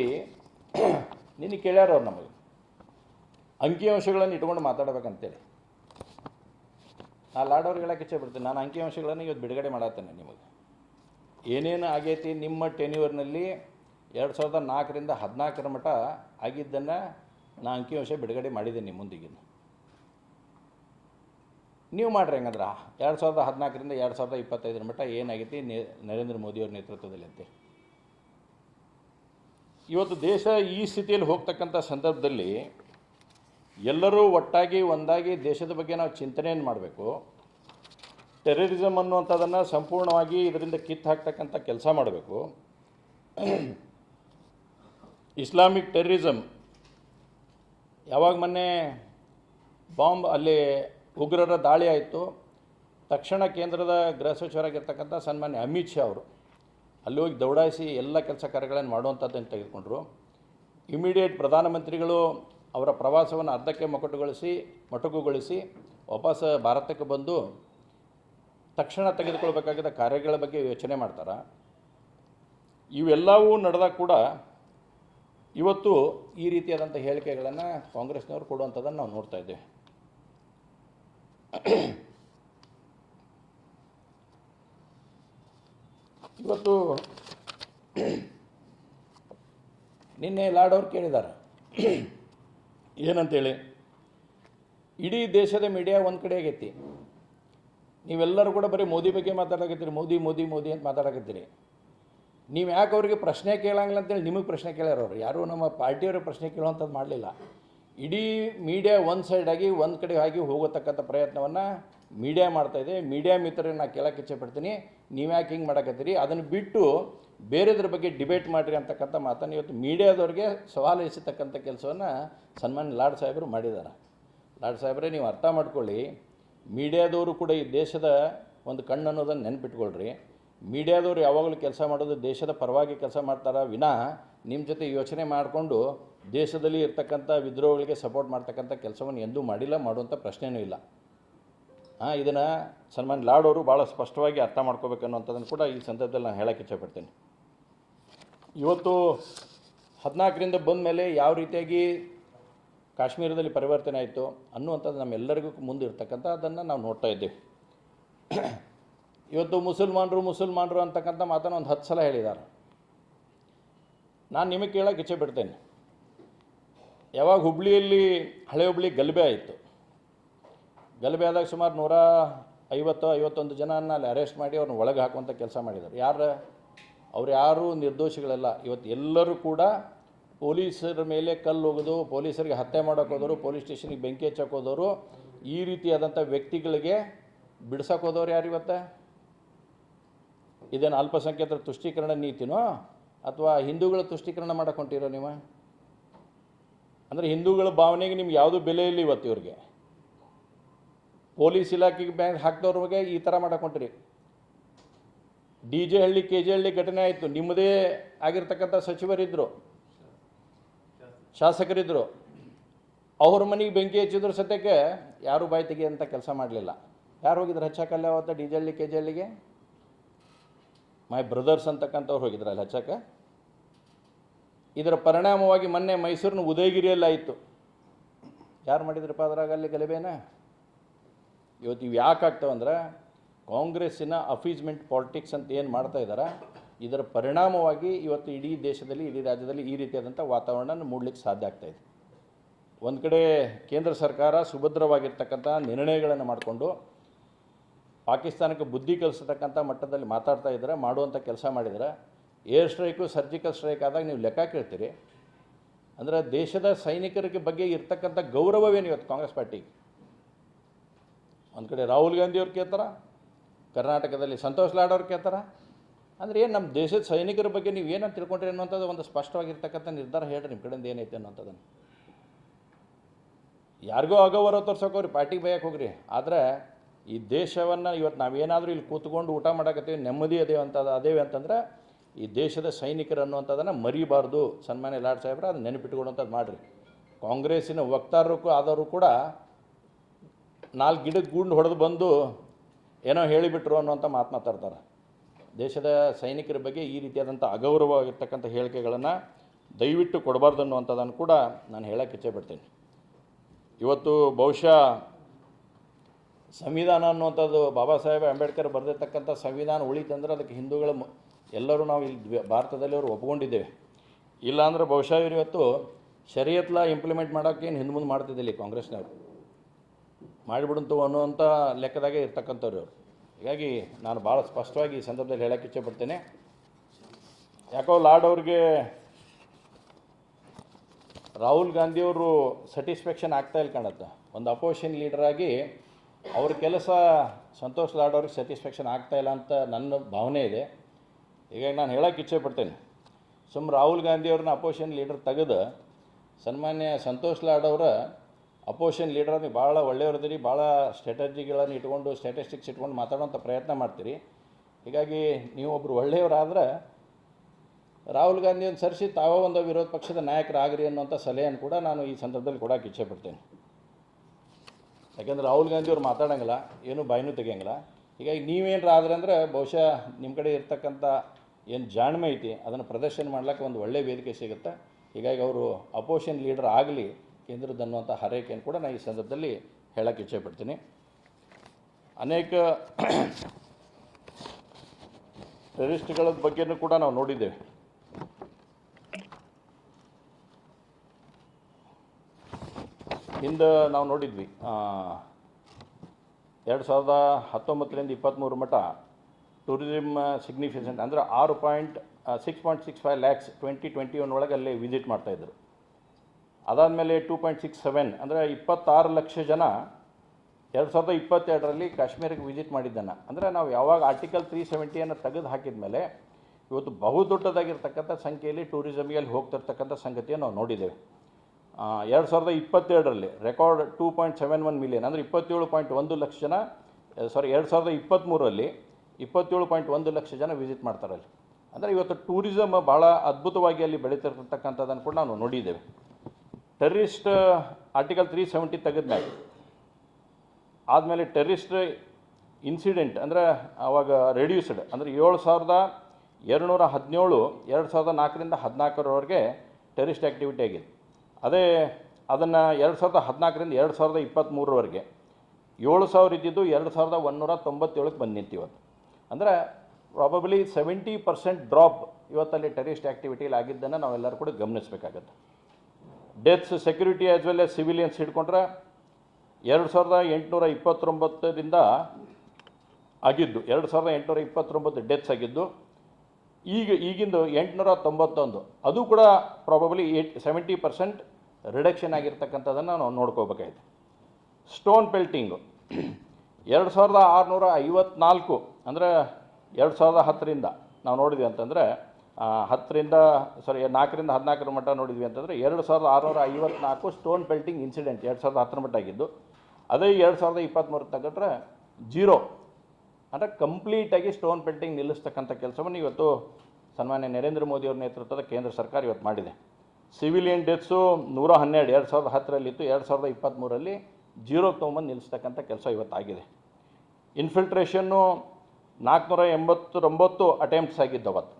ನಿನ್ನ ಕೇಳ್ಯಾರ ಅವ್ರು ನಮಗೆ. ಅಂಕಿಅಂಶಗಳನ್ನು ಇಟ್ಕೊಂಡು ಮಾತಾಡಬೇಕಂತೇಳಿ. ಲಾಡೋರ್ಗೆ ಹೇಳಕ್ಕೆ ಇಚ್ಛೆ ಬಿಡ್ತೀನಿ ನಾನು ಅಂಕಿಅಂಶಗಳನ್ನು ಇವತ್ತು ಬಿಡುಗಡೆ ಮಾಡತ್ತೇನೆ ನಿಮಗೆ. ಏನೇನು ಆಗೈತಿ ನಿಮ್ಮ ಟೆನ್ಯೂರ್ನಲ್ಲಿ ಎರಡು ಸಾವಿರದ ನಾಲ್ಕರಿಂದ ಹದಿನಾಲ್ಕರ ಮಟ್ಟ ಆಗಿದ್ದನ್ನು ನಾ ಅಂಕಿಅಂಶ ಬಿಡುಗಡೆ ಮಾಡಿದ್ದೀನಿ ಮುಂದಿಗಿನ ಮುಂದಿಗೆ ನೀವು ಮಾಡ್ರಿ ಹೆಂಗಂದ್ರೆ. ಎರಡು ಸಾವಿರದ ಹದಿನಾಲ್ಕರಿಂದ ಎರಡು ಸಾವಿರದ ಇಪ್ಪತ್ತೈದರ ಮಟ್ಟ ಏನಾಗೈತಿ ನರೇಂದ್ರ ನೇತೃತ್ವದಲ್ಲಿ ಅಂತ ಇವತ್ತು ದೇಶ ಈ ಸ್ಥಿತಿಯಲ್ಲಿ ಹೋಗ್ತಕ್ಕಂಥ ಸಂದರ್ಭದಲ್ಲಿ ಎಲ್ಲರೂ ಒಟ್ಟಾಗಿ ಒಂದಾಗಿ ದೇಶದ ಬಗ್ಗೆ ನಾವು ಚಿಂತನೆಯನ್ನು ಮಾಡಬೇಕು. ಟೆರರಿಸಮ್ ಅನ್ನುವಂಥದ್ದನ್ನು ಸಂಪೂರ್ಣವಾಗಿ ಇದರಿಂದ ಕಿತ್ತು ಹಾಕ್ತಕ್ಕಂಥ ಕೆಲಸ ಮಾಡಬೇಕು. ಇಸ್ಲಾಮಿಕ್ ಟೆರರಿಸಮ್ ಯಾವಾಗ ಮೊನ್ನೆ ಬಾಂಬ್ ಅಲ್ಲಿ ಉಗ್ರರ ದಾಳಿ ಆಯಿತು. ತಕ್ಷಣ ಕೇಂದ್ರದ ಗೃಹ ಸಚಿವರಾಗಿರ್ತಕ್ಕಂಥ ಸನ್ಮಾನ್ಯ ಅಮಿತ್ ಶಾ ಅವರು ಅಲ್ಲಿ ಹೋಗಿ ದೌಡಾಯಿಸಿ ಎಲ್ಲ ಕೆಲಸ ಕಾರ್ಯಗಳನ್ನು ಮಾಡುವಂಥದ್ದನ್ನು ತೆಗೆದುಕೊಂಡರು. ಇಮಿಡಿಯೇಟ್ ಪ್ರಧಾನಮಂತ್ರಿಗಳು ಅವರ ಪ್ರವಾಸವನ್ನು ಅರ್ಧಕ್ಕೆ ಮೊಕಟುಗೊಳಿಸಿ, ಮೊಟಕುಗೊಳಿಸಿ ವಾಪಸ್ ಭಾರತಕ್ಕೆ ಬಂದು ತಕ್ಷಣ ತೆಗೆದುಕೊಳ್ಬೇಕಾಗಿದ್ದ ಕಾರ್ಯಗಳ ಬಗ್ಗೆ ಯೋಚನೆ ಮಾಡ್ತಾರೆ. ಇವೆಲ್ಲವೂ ನಡೆದಾಗ ಕೂಡ ಇವತ್ತು ಈ ರೀತಿಯಾದಂಥ ಹೇಳಿಕೆಗಳನ್ನು ಕಾಂಗ್ರೆಸ್ನವರು ಕೊಡುವಂಥದ್ದನ್ನು ನಾವು ನೋಡ್ತಾ ಇದ್ದೇವೆ. ಇವತ್ತು ನಿನ್ನೆ ಲಾಡೋರು ಕೇಳಿದ್ದಾರೆ. ಏನಂತೇಳಿ? ಇಡೀ ದೇಶದ ಮೀಡಿಯಾ ಒಂದು ಕಡೆ ಆಗೈತಿ. ನೀವೆಲ್ಲರೂ ಕೂಡ ಬರೀ ಮೋದಿ ಬಗ್ಗೆ ಮಾತಾಡಕತ್ತೀರಿ, ಮೋದಿ ಮೋದಿ ಮೋದಿ ಅಂತ ಮಾತಾಡಕತ್ತೀರಿ. ನೀವು ಯಾಕೆ ಅವರಿಗೆ ಪ್ರಶ್ನೆ ಕೇಳಂಗಿಲ್ಲ ಅಂತೇಳಿ ನಿಮಗೆ ಪ್ರಶ್ನೆ ಕೇಳ್ಯಾರ ಅವ್ರು. ಯಾರೂ ನಮ್ಮ ಪಾರ್ಟಿಯವರು ಪ್ರಶ್ನೆ ಕೇಳುವಂಥದ್ದು ಮಾಡಲಿಲ್ಲ. ಇಡೀ ಮೀಡಿಯಾ ಒಂದು ಸೈಡಾಗಿ ಒಂದು ಕಡೆ ಆಗಿ ಹೋಗತಕ್ಕಂಥ ಪ್ರಯತ್ನವನ್ನು ಮೀಡಿಯಾ ಇದೆ. ಮೀಡಿಯಾ ಮಿತ್ರ ನಾನು ಕೇಳಕ್ಕೆ ಇಚ್ಛೆ ಪಡ್ತೀನಿ. ನೀವು ಯಾಕೆ ಹಿಂಗೆ ಮಾಡಕತ್ತೀರಿ? ಅದನ್ನು ಬಿಟ್ಟು ಬೇರೆದ್ರ ಬಗ್ಗೆ ಡಿಬೇಟ್ ಮಾಡಿರಿ ಅಂತಕ್ಕಂಥ ಮಾತನ್ನು ಇವತ್ತು ಮೀಡಿಯಾದವ್ರಿಗೆ ಸವಾಲು ಎಸಿತಕ್ಕಂಥ ಕೆಲಸವನ್ನು ಸನ್ಮಾನ್ಯ ಲಾಡ್ ಸಾಹೇಬರು ಮಾಡಿದ್ದಾರೆ ಲಾಡ್ ಸಾಹೇಬ್ರೆ, ನೀವು ಅರ್ಥ ಮಾಡ್ಕೊಳ್ಳಿ. ಮೀಡಿಯಾದವರು ಕೂಡ ಈ ದೇಶದ ಒಂದು ಕಣ್ಣು ಅನ್ನೋದನ್ನು ನೆನ್ಪಿಟ್ಕೊಳ್ರಿ. ಮೀಡಿಯಾದವರು ಯಾವಾಗಲೂ ಕೆಲಸ ಮಾಡೋದು ದೇಶದ ಪರವಾಗಿ ಕೆಲಸ ಮಾಡ್ತಾರ ವಿನಾ ನಿಮ್ಮ ಜೊತೆ ಯೋಚನೆ ಮಾಡಿಕೊಂಡು ದೇಶದಲ್ಲಿ ಇರ್ತಕ್ಕಂಥ ವಿದ್ರೋಹಗಳಿಗೆ ಸಪೋರ್ಟ್ ಮಾಡ್ತಕ್ಕಂಥ ಕೆಲಸವನ್ನು ಎಂದೂ ಮಾಡಿಲ್ಲ, ಮಾಡುವಂಥ ಪ್ರಶ್ನೆಯೂ ಇಲ್ಲ. ಹಾಂ ಇದನ್ನು ಸನ್ಮಾನ್ ಲಾಡ್ ಅವರು ಭಾಳ ಸ್ಪಷ್ಟವಾಗಿ ಅರ್ಥ ಮಾಡ್ಕೋಬೇಕು ಅನ್ನೋಂಥದ್ದನ್ನು ಕೂಡ ಈ ಸಂದರ್ಭದಲ್ಲಿ ನಾನು ಹೇಳೋಕ್ಕೆ ಇಚ್ಛೆಪಡ್ತೀನಿ ಇವತ್ತು ಹದಿನಾಲ್ಕರಿಂದ ಬಂದ ಮೇಲೆ ಯಾವ ರೀತಿಯಾಗಿ ಕಾಶ್ಮೀರದಲ್ಲಿ ಪರಿವರ್ತನೆ ಆಯಿತು ಅನ್ನುವಂಥದ್ದು ನಮ್ಮೆಲ್ಲರಿಗೂ ಮುಂದೆ ಇರ್ತಕ್ಕಂಥ ಅದನ್ನು ನಾವು ನೋಡ್ತಾ ಇದ್ದೇವೆ. ಇವತ್ತು ಮುಸಲ್ಮಾನರು ಮುಸಲ್ಮಾನರು ಅಂತಕ್ಕಂಥ ಮಾತನ್ನು ಒಂದು ಹತ್ತು ಸಲ ಹೇಳಿದ್ದಾರೆ. ನಾನು ನಿಮಗೆ ಕೇಳೋಕೆ ಇಚ್ಛೆ ಬಿಡ್ತೇನೆ ಯಾವಾಗ ಹುಬ್ಳಿಯಲ್ಲಿ ಹಳೆ ಹುಬ್ಳಿ ಗಲಭೆ ಆಯಿತು. ಗಲಭೆ ಆದಾಗ ಸುಮಾರು ನೂರ ಐವತ್ತು ಐವತ್ತೊಂದು ಜನನ ಅಲ್ಲಿ ಅರೆಸ್ಟ್ ಮಾಡಿ ಅವ್ರನ್ನ ಒಳಗೆ ಹಾಕುವಂಥ ಕೆಲಸ ಮಾಡಿದ್ದಾರೆ. ಯಾರು? ಅವ್ರು ಯಾರೂ ನಿರ್ದೋಷಿಗಳಲ್ಲ, ಇವತ್ತು ಎಲ್ಲರೂ ಕೂಡ ಪೊಲೀಸರ ಮೇಲೆ ಕಲ್ಲು ಹೋಗೋದು ಪೊಲೀಸರಿಗೆ ಹತ್ಯೆ ಮಾಡೋಕೆ ಹೋದವರು, ಪೊಲೀಸ್ ಸ್ಟೇಷನಿಗೆ ಬೆಂಕಿ ಹಚ್ಚಕ್ಕೆ ಹೋದವರು, ಈ ರೀತಿಯಾದಂಥ ವ್ಯಕ್ತಿಗಳಿಗೆ ಬಿಡ್ಸಕ್ಕೆ ಹೋದವ್ರು ಯಾರು ಇವತ್ತು? ಇದೇನು ಅಲ್ಪಸಂಖ್ಯಾತರ ತುಷ್ಟೀಕರಣ ನೀತಿನೋ ಅಥವಾ ಹಿಂದೂಗಳ ತುಷ್ಟೀಕರಣ ಮಾಡಕ್ಕೆ ನೀವು? ಅಂದರೆ ಹಿಂದೂಗಳ ಭಾವನೆಗೆ ನಿಮ್ಗೆ ಯಾವುದೂ ಬೆಲೆ ಇಲ್ಲ ಇವತ್ತು ಇವ್ರಿಗೆ. ಪೊಲೀಸ್ ಇಲಾಖೆಗೆ ಬ್ಯಾಂಕ್ ಹಾಕಿದವ್ರಿಗೆ ಈ ಥರ ಮಾಡಕೊಂಡ್ರಿ. D J Halli, K J Halli ಘಟನೆ ಆಯಿತು. ನಿಮ್ಮದೇ ಆಗಿರ್ತಕ್ಕಂಥ ಸಚಿವರಿದ್ದರು ಶಾಸಕರಿದ್ದರು ಅವ್ರ ಮನೆಗೆ ಬೆಂಕಿ ಹಚ್ಚಿದ್ರು ಸತ್ಯಕ್ಕೆ ಯಾರು ಬಾಯಿ ಅಂತ ಕೆಲಸ ಮಾಡಲಿಲ್ಲ. ಯಾರು ಹೋಗಿದ್ರು? ಹಚ್ಚಕ್ಕಲ್ಲ ಅವತ್ತ, D J Halli, K J ಹಳ್ಳಿಗೆ? ಮೈ ಬ್ರದರ್ಸ್ ಅಂತಕ್ಕಂಥವ್ರು ಅಲ್ಲಿ ಹಚ್ಚಕ್ಕೆ. ಇದರ ಪರಿಣಾಮವಾಗಿ ಮೊನ್ನೆ ಮೈಸೂರಿನ ಉದಯಗಿರಿಯಲ್ಲಾಯಿತು ಯಾರು ಮಾಡಿದ್ರಪ್ಪ ಅದ್ರಾಗ ಅಲ್ಲಿ ಗಲಭೆನ? ಇವತ್ತು ಇವು ಯಾಕೆ ಆಗ್ತಾವಂದ್ರೆ ಕಾಂಗ್ರೆಸ್ಸಿನ ಅಫೀಸ್ಮೆಂಟ್ ಪಾಲಿಟಿಕ್ಸ್ ಅಂತ ಏನು ಮಾಡ್ತಾ ಇದ್ದಾರೆ, ಇದರ ಪರಿಣಾಮವಾಗಿ ಇವತ್ತು ಇಡೀ ದೇಶದಲ್ಲಿ, ಇಡೀ ರಾಜ್ಯದಲ್ಲಿ ಈ ರೀತಿಯಾದಂಥ ವಾತಾವರಣ ಮೂಡಲಿಕ್ಕೆ ಸಾಧ್ಯ ಆಗ್ತಾ ಇದೆ. ಒಂದು ಕಡೆ ಕೇಂದ್ರ ಸರ್ಕಾರ ಸುಭದ್ರವಾಗಿರ್ತಕ್ಕಂಥ ನಿರ್ಣಯಗಳನ್ನು ಮಾಡಿಕೊಂಡು ಪಾಕಿಸ್ತಾನಕ್ಕೆ ಬುದ್ಧಿ ಕಲಿಸತಕ್ಕಂಥ ಮಟ್ಟದಲ್ಲಿ ಮಾತಾಡ್ತಾ ಇದ್ದಾರೆ ಮಾಡುವಂಥ ಕೆಲಸ ಮಾಡಿದರೆ ಏರ್ ಸ್ಟ್ರೈಕು, ಸರ್ಜಿಕಲ್ ಸ್ಟ್ರೈಕ್ ಆದಾಗ ನೀವು ಲೆಕ್ಕ ಕೇಳ್ತೀರಿ. ಅಂದರೆ ದೇಶದ ಸೈನಿಕರಿಗೆ ಬಗ್ಗೆ ಇರ್ತಕ್ಕಂಥ ಗೌರವವೇನು ಇವತ್ತು ಕಾಂಗ್ರೆಸ್ ಪಾರ್ಟಿಗೆ? ಒಂದು ಕಡೆ ರಾಹುಲ್ ಗಾಂಧಿ ಅವ್ರು ಕೇಳ್ತಾರ? ಕರ್ನಾಟಕದಲ್ಲಿ ಸಂತೋಷ್ ಲಾಡ್ ಅವ್ರು ಕೇಳ್ತಾರ? ಅಂದರೆ ಏನು ನಮ್ಮ ದೇಶದ ಸೈನಿಕರ ಬಗ್ಗೆ ನೀವು ಏನಂತ ತಿಳ್ಕೊಂಡ್ರಿ ಅನ್ನೋಂಥದ್ದು ಒಂದು ಸ್ಪಷ್ಟವಾಗಿರ್ತಕ್ಕಂಥ ನಿರ್ಧಾರ ಹೇಳ್ರಿ ನಿಮ್ಮ ಕಡೆಯಿಂದ ಏನೈತೆ ಅನ್ನೋಂಥದ್ದನ್ನು ಯಾರಿಗೋ ಅಗೌರವ ತೋರ್ಸೋಕೆ ಹೋಗ್ರಿ ಪಾರ್ಟಿಗೆ ಬಯಕ್ಕೆ ಹೋಗ್ರಿ. ಆದರೆ ಈ ದೇಶವನ್ನು ಇವತ್ತು ನಾವೇನಾದರೂ ಇಲ್ಲಿ ಕೂತ್ಕೊಂಡು ಊಟ ಮಾಡಕತ್ತೀವಿ, ನೆಮ್ಮದಿ ಅದೇ ಅಂತ ಅದೇವೆ ಅಂತಂದ್ರೆ ಈ ದೇಶದ ಸೈನಿಕರು ಅನ್ನುವಂಥದ್ದನ್ನು ಮರಿಬಾರ್ದು. ಸನ್ಮಾನ್ಯ ಲಾಡ್ ಸಾಹೇಬ್ರ ಅದು ನೆನಪಿಟ್ಕೊಳ್ಳುವಂಥದ್ದು ಮಾಡಿರಿ. ಕಾಂಗ್ರೆಸ್ಸಿನ ವಕ್ತಾರರು ಆದವರು ಕೂಡ ನಾಲ್ಕು ಗಿಡಕ್ಕೆ ಗೂಂಡು ಹೊಡೆದು ಬಂದು ಏನೋ ಹೇಳಿಬಿಟ್ರು ಅನ್ನುವಂಥ ಮಾತು ಮಾತಾಡ್ತಾರೆ. ದೇಶದ ಸೈನಿಕರ ಬಗ್ಗೆ ಈ ರೀತಿಯಾದಂಥ ಅಗೌರವವಾಗಿರ್ತಕ್ಕಂಥ ಹೇಳಿಕೆಗಳನ್ನು ದಯವಿಟ್ಟು ಕೊಡಬಾರ್ದು ಅನ್ನುವಂಥದ್ದನ್ನು ಕೂಡ ನಾನು ಹೇಳಕ್ಕೆ ಇಚ್ಛೆ ಪಡ್ತೀನಿ. ಇವತ್ತು ಬಹುಶಃ ಸಂವಿಧಾನ ಅನ್ನುವಂಥದ್ದು, ಬಾಬಾ ಸಾಹೇಬ್ ಅಂಬೇಡ್ಕರ್ ಬರೆದಿರ್ತಕ್ಕಂಥ ಸಂವಿಧಾನ ಉಳಿತಂದ್ರೆ ಅದಕ್ಕೆ ಹಿಂದೂಗಳ ಎಲ್ಲರೂ ನಾವು ಇಲ್ಲಿ ಭಾರತದಲ್ಲಿ ಅವರು ಒಪ್ಕೊಂಡಿದ್ದೇವೆ. ಇಲ್ಲಾಂದ್ರೆ ಬಹುಶಃ ಇವತ್ತು ಶರಿಯತ್ಲ ಇಂಪ್ಲಿಮೆಂಟ್ ಮಾಡೋಕ್ಕೆ ಏನು ಹಿಂದೆ ಮುಂದೆ ಮಾಡ್ತಿದ್ದಿಲ್ಲ ಕಾಂಗ್ರೆಸ್ನವರು. ಮಾಡಿಬಿಡಂತು ಅನ್ನುವಂಥ ಲೆಕ್ಕದಾಗೆ ಇರ್ತಕ್ಕಂಥವ್ರು ಇವರು. ಹೀಗಾಗಿ ನಾನು ಭಾಳ ಸ್ಪಷ್ಟವಾಗಿ ಈ ಸಂದರ್ಭದಲ್ಲಿ ಹೇಳಕ್ಕೆ ಇಚ್ಛೆಪಡ್ತೇನೆ. ಯಾಕೋ ಲಾಡ್ ಅವ್ರಿಗೆ ರಾಹುಲ್ ಗಾಂಧಿಯವರು ಸ್ಯಾಟಿಸ್ಫ್ಯಾಕ್ಷನ್ ಆಗ್ತಾ ಇಲ್ಲ ಕಾಣತ್ತೆ. ಒಂದು ಅಪೋಸಿಷನ್ ಲೀಡರಾಗಿ ಅವ್ರ ಕೆಲಸ ಸಂತೋಷ್ ಲಾಡ್ ಅವ್ರಿಗೆ ಸ್ಯಾಟಿಸ್ಫ್ಯಾಕ್ಷನ್ ಆಗ್ತಾ ಇಲ್ಲ ಅಂತ ನನ್ನ ಭಾವನೆ ಇದೆ. ಹೀಗಾಗಿ ನಾನು ಹೇಳೋಕೆ ಇಚ್ಛೆ ಪಡ್ತೇನೆ. ಸುಮ್ ರಾಹುಲ್ ಗಾಂಧಿಯವ್ರನ್ನ ಅಪೋಸಿಷನ್ ಲೀಡರ್ ತೆಗೆದು ಸನ್ಮಾನ್ಯ ಸಂತೋಷ್ ಲಾಡ್ ಅವರ ಅಪೋಸಿಷನ್ ಲೀಡರ್ ನೀವು ಭಾಳ ಒಳ್ಳೆಯವ್ರದಿರಿ ಭಾಳ ಸ್ಟ್ರಾಟಜಿಗಳನ್ನು ಇಟ್ಕೊಂಡು, ಸ್ಟ್ಯಾಟಿಸ್ಟಿಕ್ಸ್ ಇಟ್ಕೊಂಡು ಮಾತಾಡೋಂಥ ಪ್ರಯತ್ನ ಮಾಡ್ತೀರಿ. ಹೀಗಾಗಿ ನೀವು ಒಬ್ಬರು ಒಳ್ಳೆಯವರಾದ್ರೆ ರಾಹುಲ್ ಗಾಂಧಿಯನ್ನು ಸರಿಸಿ ತಾವೇ ಒಂದು ವಿರೋಧ ಪಕ್ಷದ ನಾಯಕರಾಗ್ರಿ ಅನ್ನೋಂಥ ಸಲಹೆಯನ್ನು ಕೂಡ ನಾನು ಈ ಸಂದರ್ಭದಲ್ಲಿ ಕೊಡೋಕೆ ಇಚ್ಛೆ ಪಡ್ತೇನೆ. ಯಾಕೆಂದ್ರೆ ರಾಹುಲ್ ಗಾಂಧಿ ಮಾತಾಡೋಂಗಿಲ್ಲ, ಏನು ಬಾಯಿನೂ ತೆಗಿಯಂಗಿಲ್ಲ. ಹೀಗಾಗಿ ನೀವೇನಾರ ಆದ್ರೆ ಅಂದರೆ ಬಹುಶಃ ನಿಮ್ಮ ಕಡೆ ಇರ್ತಕ್ಕಂಥ ಏನು ಜಾಣ್ಮೆ ಐತಿ, ಅದನ್ನು ಪ್ರದರ್ಶನ ಮಾಡ್ಲಿಕ್ಕೆ ಒಂದು ಒಳ್ಳೆಯ ವೇದಿಕೆ ಸಿಗುತ್ತೆ. ಹೀಗಾಗಿ ಅವರು ಅಪೋಷನ್ ಲೀಡರ್ ಆಗಲಿ, ಕೇಂದ್ರದ ಅನ್ನುವಂಥ ಹರೈಕೆಯನ್ನು ಕೂಡ ನಾನು ಈ ಸಂದರ್ಭದಲ್ಲಿ ಹೇಳಕ್ಕೆ ಇಚ್ಛೆ ಪಡ್ತೀನಿ. ಅನೇಕ ಟೆರಿಸ್ಟ್ಗಳ ಬಗ್ಗೆನೂ ಕೂಡ ನಾವು ನೋಡಿದ್ದೇವೆ. ಹಿಂದೆ ನಾವು ನೋಡಿದ್ವಿ ಎರಡು ಸಾವಿರದ ಹತ್ತೊಂಬತ್ತರಿಂದ ಇಪ್ಪತ್ತ್ಮೂರು ಮಟ್ಟ ಟೂರಿಸಮ್ ಸಿಗ್ನಿಫಿಕೆಂಟ್ ಅಂದರೆ ಆರು point six point six five lakhs twenty twenty one ಒಳಗೆ ಅಲ್ಲಿ ವಿಸಿಟ್ ಮಾಡ್ತಾಯಿದ್ರು ಅದಾದಮೇಲೆ ಟೂ ಪಾಯಿಂಟ್ ಸಿಕ್ಸ್ ಸೆವೆನ್ ಅಂದರೆ ಇಪ್ಪತ್ತಾರು ಲಕ್ಷ ಜನ ಎರಡು ಸಾವಿರದ ಇಪ್ಪತ್ತೆರಡರಲ್ಲಿ ಕಾಶ್ಮೀರಕ್ಕೆ ವಿಸಿಟ್ ಮಾಡಿದ್ದಾನೆ ಅಂದರೆ ನಾವು ಯಾವಾಗ ಆರ್ಟಿಕಲ್ ತ್ರೀ ಸೆವೆಂಟಿಯನ್ನು ತೆಗೆದು ಹಾಕಿದ ಮೇಲೆ ಇವತ್ತು ಬಹುದೊಡ್ಡದಾಗಿರ್ತಕ್ಕಂಥ ಸಂಖ್ಯೆಯಲ್ಲಿ ಟೂರಿಸಮ್ಗೆ ಅಲ್ಲಿ ಹೋಗ್ತಿರ್ತಕ್ಕಂಥ ಸಂಗತಿಯನ್ನು ನಾವು ನೋಡಿದ್ದೇವೆ. ಎರಡು ಸಾವಿರದ ಇಪ್ಪತ್ತೆರಡರಲ್ಲಿ record two point seven one million ಅಂದರೆ ಇಪ್ಪತ್ತೇಳು ಪಾಯಿಂಟ್ ಒಂದು ಲಕ್ಷ ಜನ ಸಾರಿ ಎರಡು ಸಾವಿರದ ಇಪ್ಪತ್ತ್ಮೂರರಲ್ಲಿ ಇಪ್ಪತ್ತೇಳು ಪಾಯಿಂಟ್ ಒಂದು ಲಕ್ಷ ಜನ ವಿಸಿಟ್ ಮಾಡ್ತಾರೆ ಅಲ್ಲಿ. ಅಂದರೆ ಇವತ್ತು ಟೂರಿಸಮ್ ಭಾಳ ಅದ್ಭುತವಾಗಿ ಅಲ್ಲಿ ಬೆಳೀತಿರ್ತಕ್ಕಂಥದ್ದನ್ನು ಕೂಡ ನಾವು ನೋಡಿದ್ದೇವೆ. ಟೆರ್ರಿಸ್ಟ್ ಆರ್ಟಿಕಲ್ ತ್ರೀ ಸೆವೆಂಟಿ ತೆಗೆದ್ಮೇಲೆ, ಆದಮೇಲೆ ಟೆರ್ರಿಸ್ಟ್ ಇನ್ಸಿಡೆಂಟ್, ಅಂದರೆ ಆವಾಗ ರೆಡ್ಯೂಸ್ಡ್, ಅಂದರೆ ಏಳು ಸಾವಿರದ ಎರಡುನೂರ ಹದಿನೇಳು, ಎರಡು ಸಾವಿರದ ನಾಲ್ಕರಿಂದ ಹದಿನಾಲ್ಕರವರೆಗೆ ಟೆರಿಸ್ಟ್ ಆ್ಯಕ್ಟಿವಿಟಿ ಆಗಿದೆ. ಅದೇ ಅದನ್ನು ಎರಡು ಸಾವಿರದ ಹದಿನಾಲ್ಕರಿಂದ ಎರಡು ಸಾವಿರದ ಇಪ್ಪತ್ತ್ಮೂರವರೆಗೆ ಏಳು ಸಾವಿರ ಇದ್ದಿದ್ದು ಎರಡು ಸಾವಿರದ ಒಂದುನೂರ ತೊಂಬತ್ತೇಳಕ್ಕೆ ಬಂದು ನಿಂತು ಇವತ್ತು. ಅಂದರೆ ಪ್ರಾಬಬ್ಲಿ ಸೆವೆಂಟಿ ಪರ್ಸೆಂಟ್ ಡ್ರಾಪ್ ಇವತ್ತಲ್ಲಿ ಟೆರಿಸ್ಟ್ ಆ್ಯಕ್ಟಿವಿಟಿಲಿ ಆಗಿದ್ದನ್ನು ನಾವೆಲ್ಲರೂ ಕೂಡ ಗಮನಿಸಬೇಕಾಗತ್ತೆ. Deaths security as well as civilians ಹಿಡ್ಕೊಂಡ್ರೆ ಎರಡು ಸಾವಿರದ ಎಂಟುನೂರ ಇಪ್ಪತ್ತೊಂಬತ್ತರಿಂದ ಆಗಿದ್ದು, ಎರಡು ಸಾವಿರದ ಎಂಟುನೂರ ಇಪ್ಪತ್ತೊಂಬತ್ತು ಡೆತ್ಸ್ ಆಗಿದ್ದು, ಈಗ, ಈಗಿಂದು ಎಂಟುನೂರ ತೊಂಬತ್ತೊಂದು. ಅದು ಕೂಡ probably eight seventy percent reduction ಆಗಿರ್ತಕ್ಕಂಥದ್ದನ್ನು ನಾವು ನೋಡ್ಕೋಬೇಕಾಯ್ತು ಸ್ಟೋನ್ ಪೆಲ್ಟಿಂಗು ಎರಡು ಸಾವಿರದ ಆರುನೂರ ಐವತ್ನಾಲ್ಕು ಅಂದರೆ ಎರಡು ಸಾವಿರದ ಹತ್ತರಿಂದ ನಾವು ನೋಡಿದ್ವಿ ಅಂತಂದರೆ ಹತ್ತರಿಂದ ಸಾರಿ ನಾಲ್ಕರಿಂದ ಹದಿನಾಲ್ಕರ ಮಟ್ಟ ನೋಡಿದ್ವಿ ಅಂತಂದರೆ ಎರಡು ಸಾವಿರದ ಆರುನೂರ ಐವತ್ನಾಲ್ಕು ಸ್ಟೋನ್ ಪೆಲ್ಟಿಂಗ್ ಇನ್ಸಿಡೆಂಟ್ ಎರಡು ಸಾವಿರದ ಹತ್ತರ ಮಟ್ಟ ಆಗಿದ್ದು. ಅದೇ ಎರಡು ಸಾವಿರದ ಇಪ್ಪತ್ತ್ಮೂರು ತಗೊಂಡ್ರೆ ಜೀರೋ. ಅಂದರೆ ಕಂಪ್ಲೀಟಾಗಿ ಸ್ಟೋನ್ ಪೆಲ್ಟಿಂಗ್ ನಿಲ್ಲಿಸ್ತಕ್ಕಂಥ ಕೆಲಸವನ್ನು ಇವತ್ತು ಸನ್ಮಾನ್ಯ ನರೇಂದ್ರ ಮೋದಿಯವ್ರ ನೇತೃತ್ವದ ಕೇಂದ್ರ ಸರ್ಕಾರ ಇವತ್ತು ಮಾಡಿದೆ. ಸಿವಿಲಿಯನ್ ಡೆತ್ಸು ನೂರ ಹನ್ನೆರಡು, ಎರಡು ಸಾವಿರದ ಹತ್ತರಲ್ಲಿತ್ತು, ಎರಡು ಸಾವಿರದ ಇಪ್ಪತ್ತ್ಮೂರಲ್ಲಿ ಜೀರೋಗೆ ತೊಗೊಂಬಂದು ನಿಲ್ಲಿಸ್ತಕ್ಕಂಥ ಕೆಲಸ ಇವತ್ತಾಗಿದೆ. ಇನ್ಫಿಲ್ಟ್ರೇಷನ್ನು ನಾಲ್ಕುನೂರ ಎಂಬತ್ತೊಂಬತ್ತು ಅಟೆಂಪ್ಟ್ಸ್ ಆಗಿದ್ದು ಅವತ್ತು.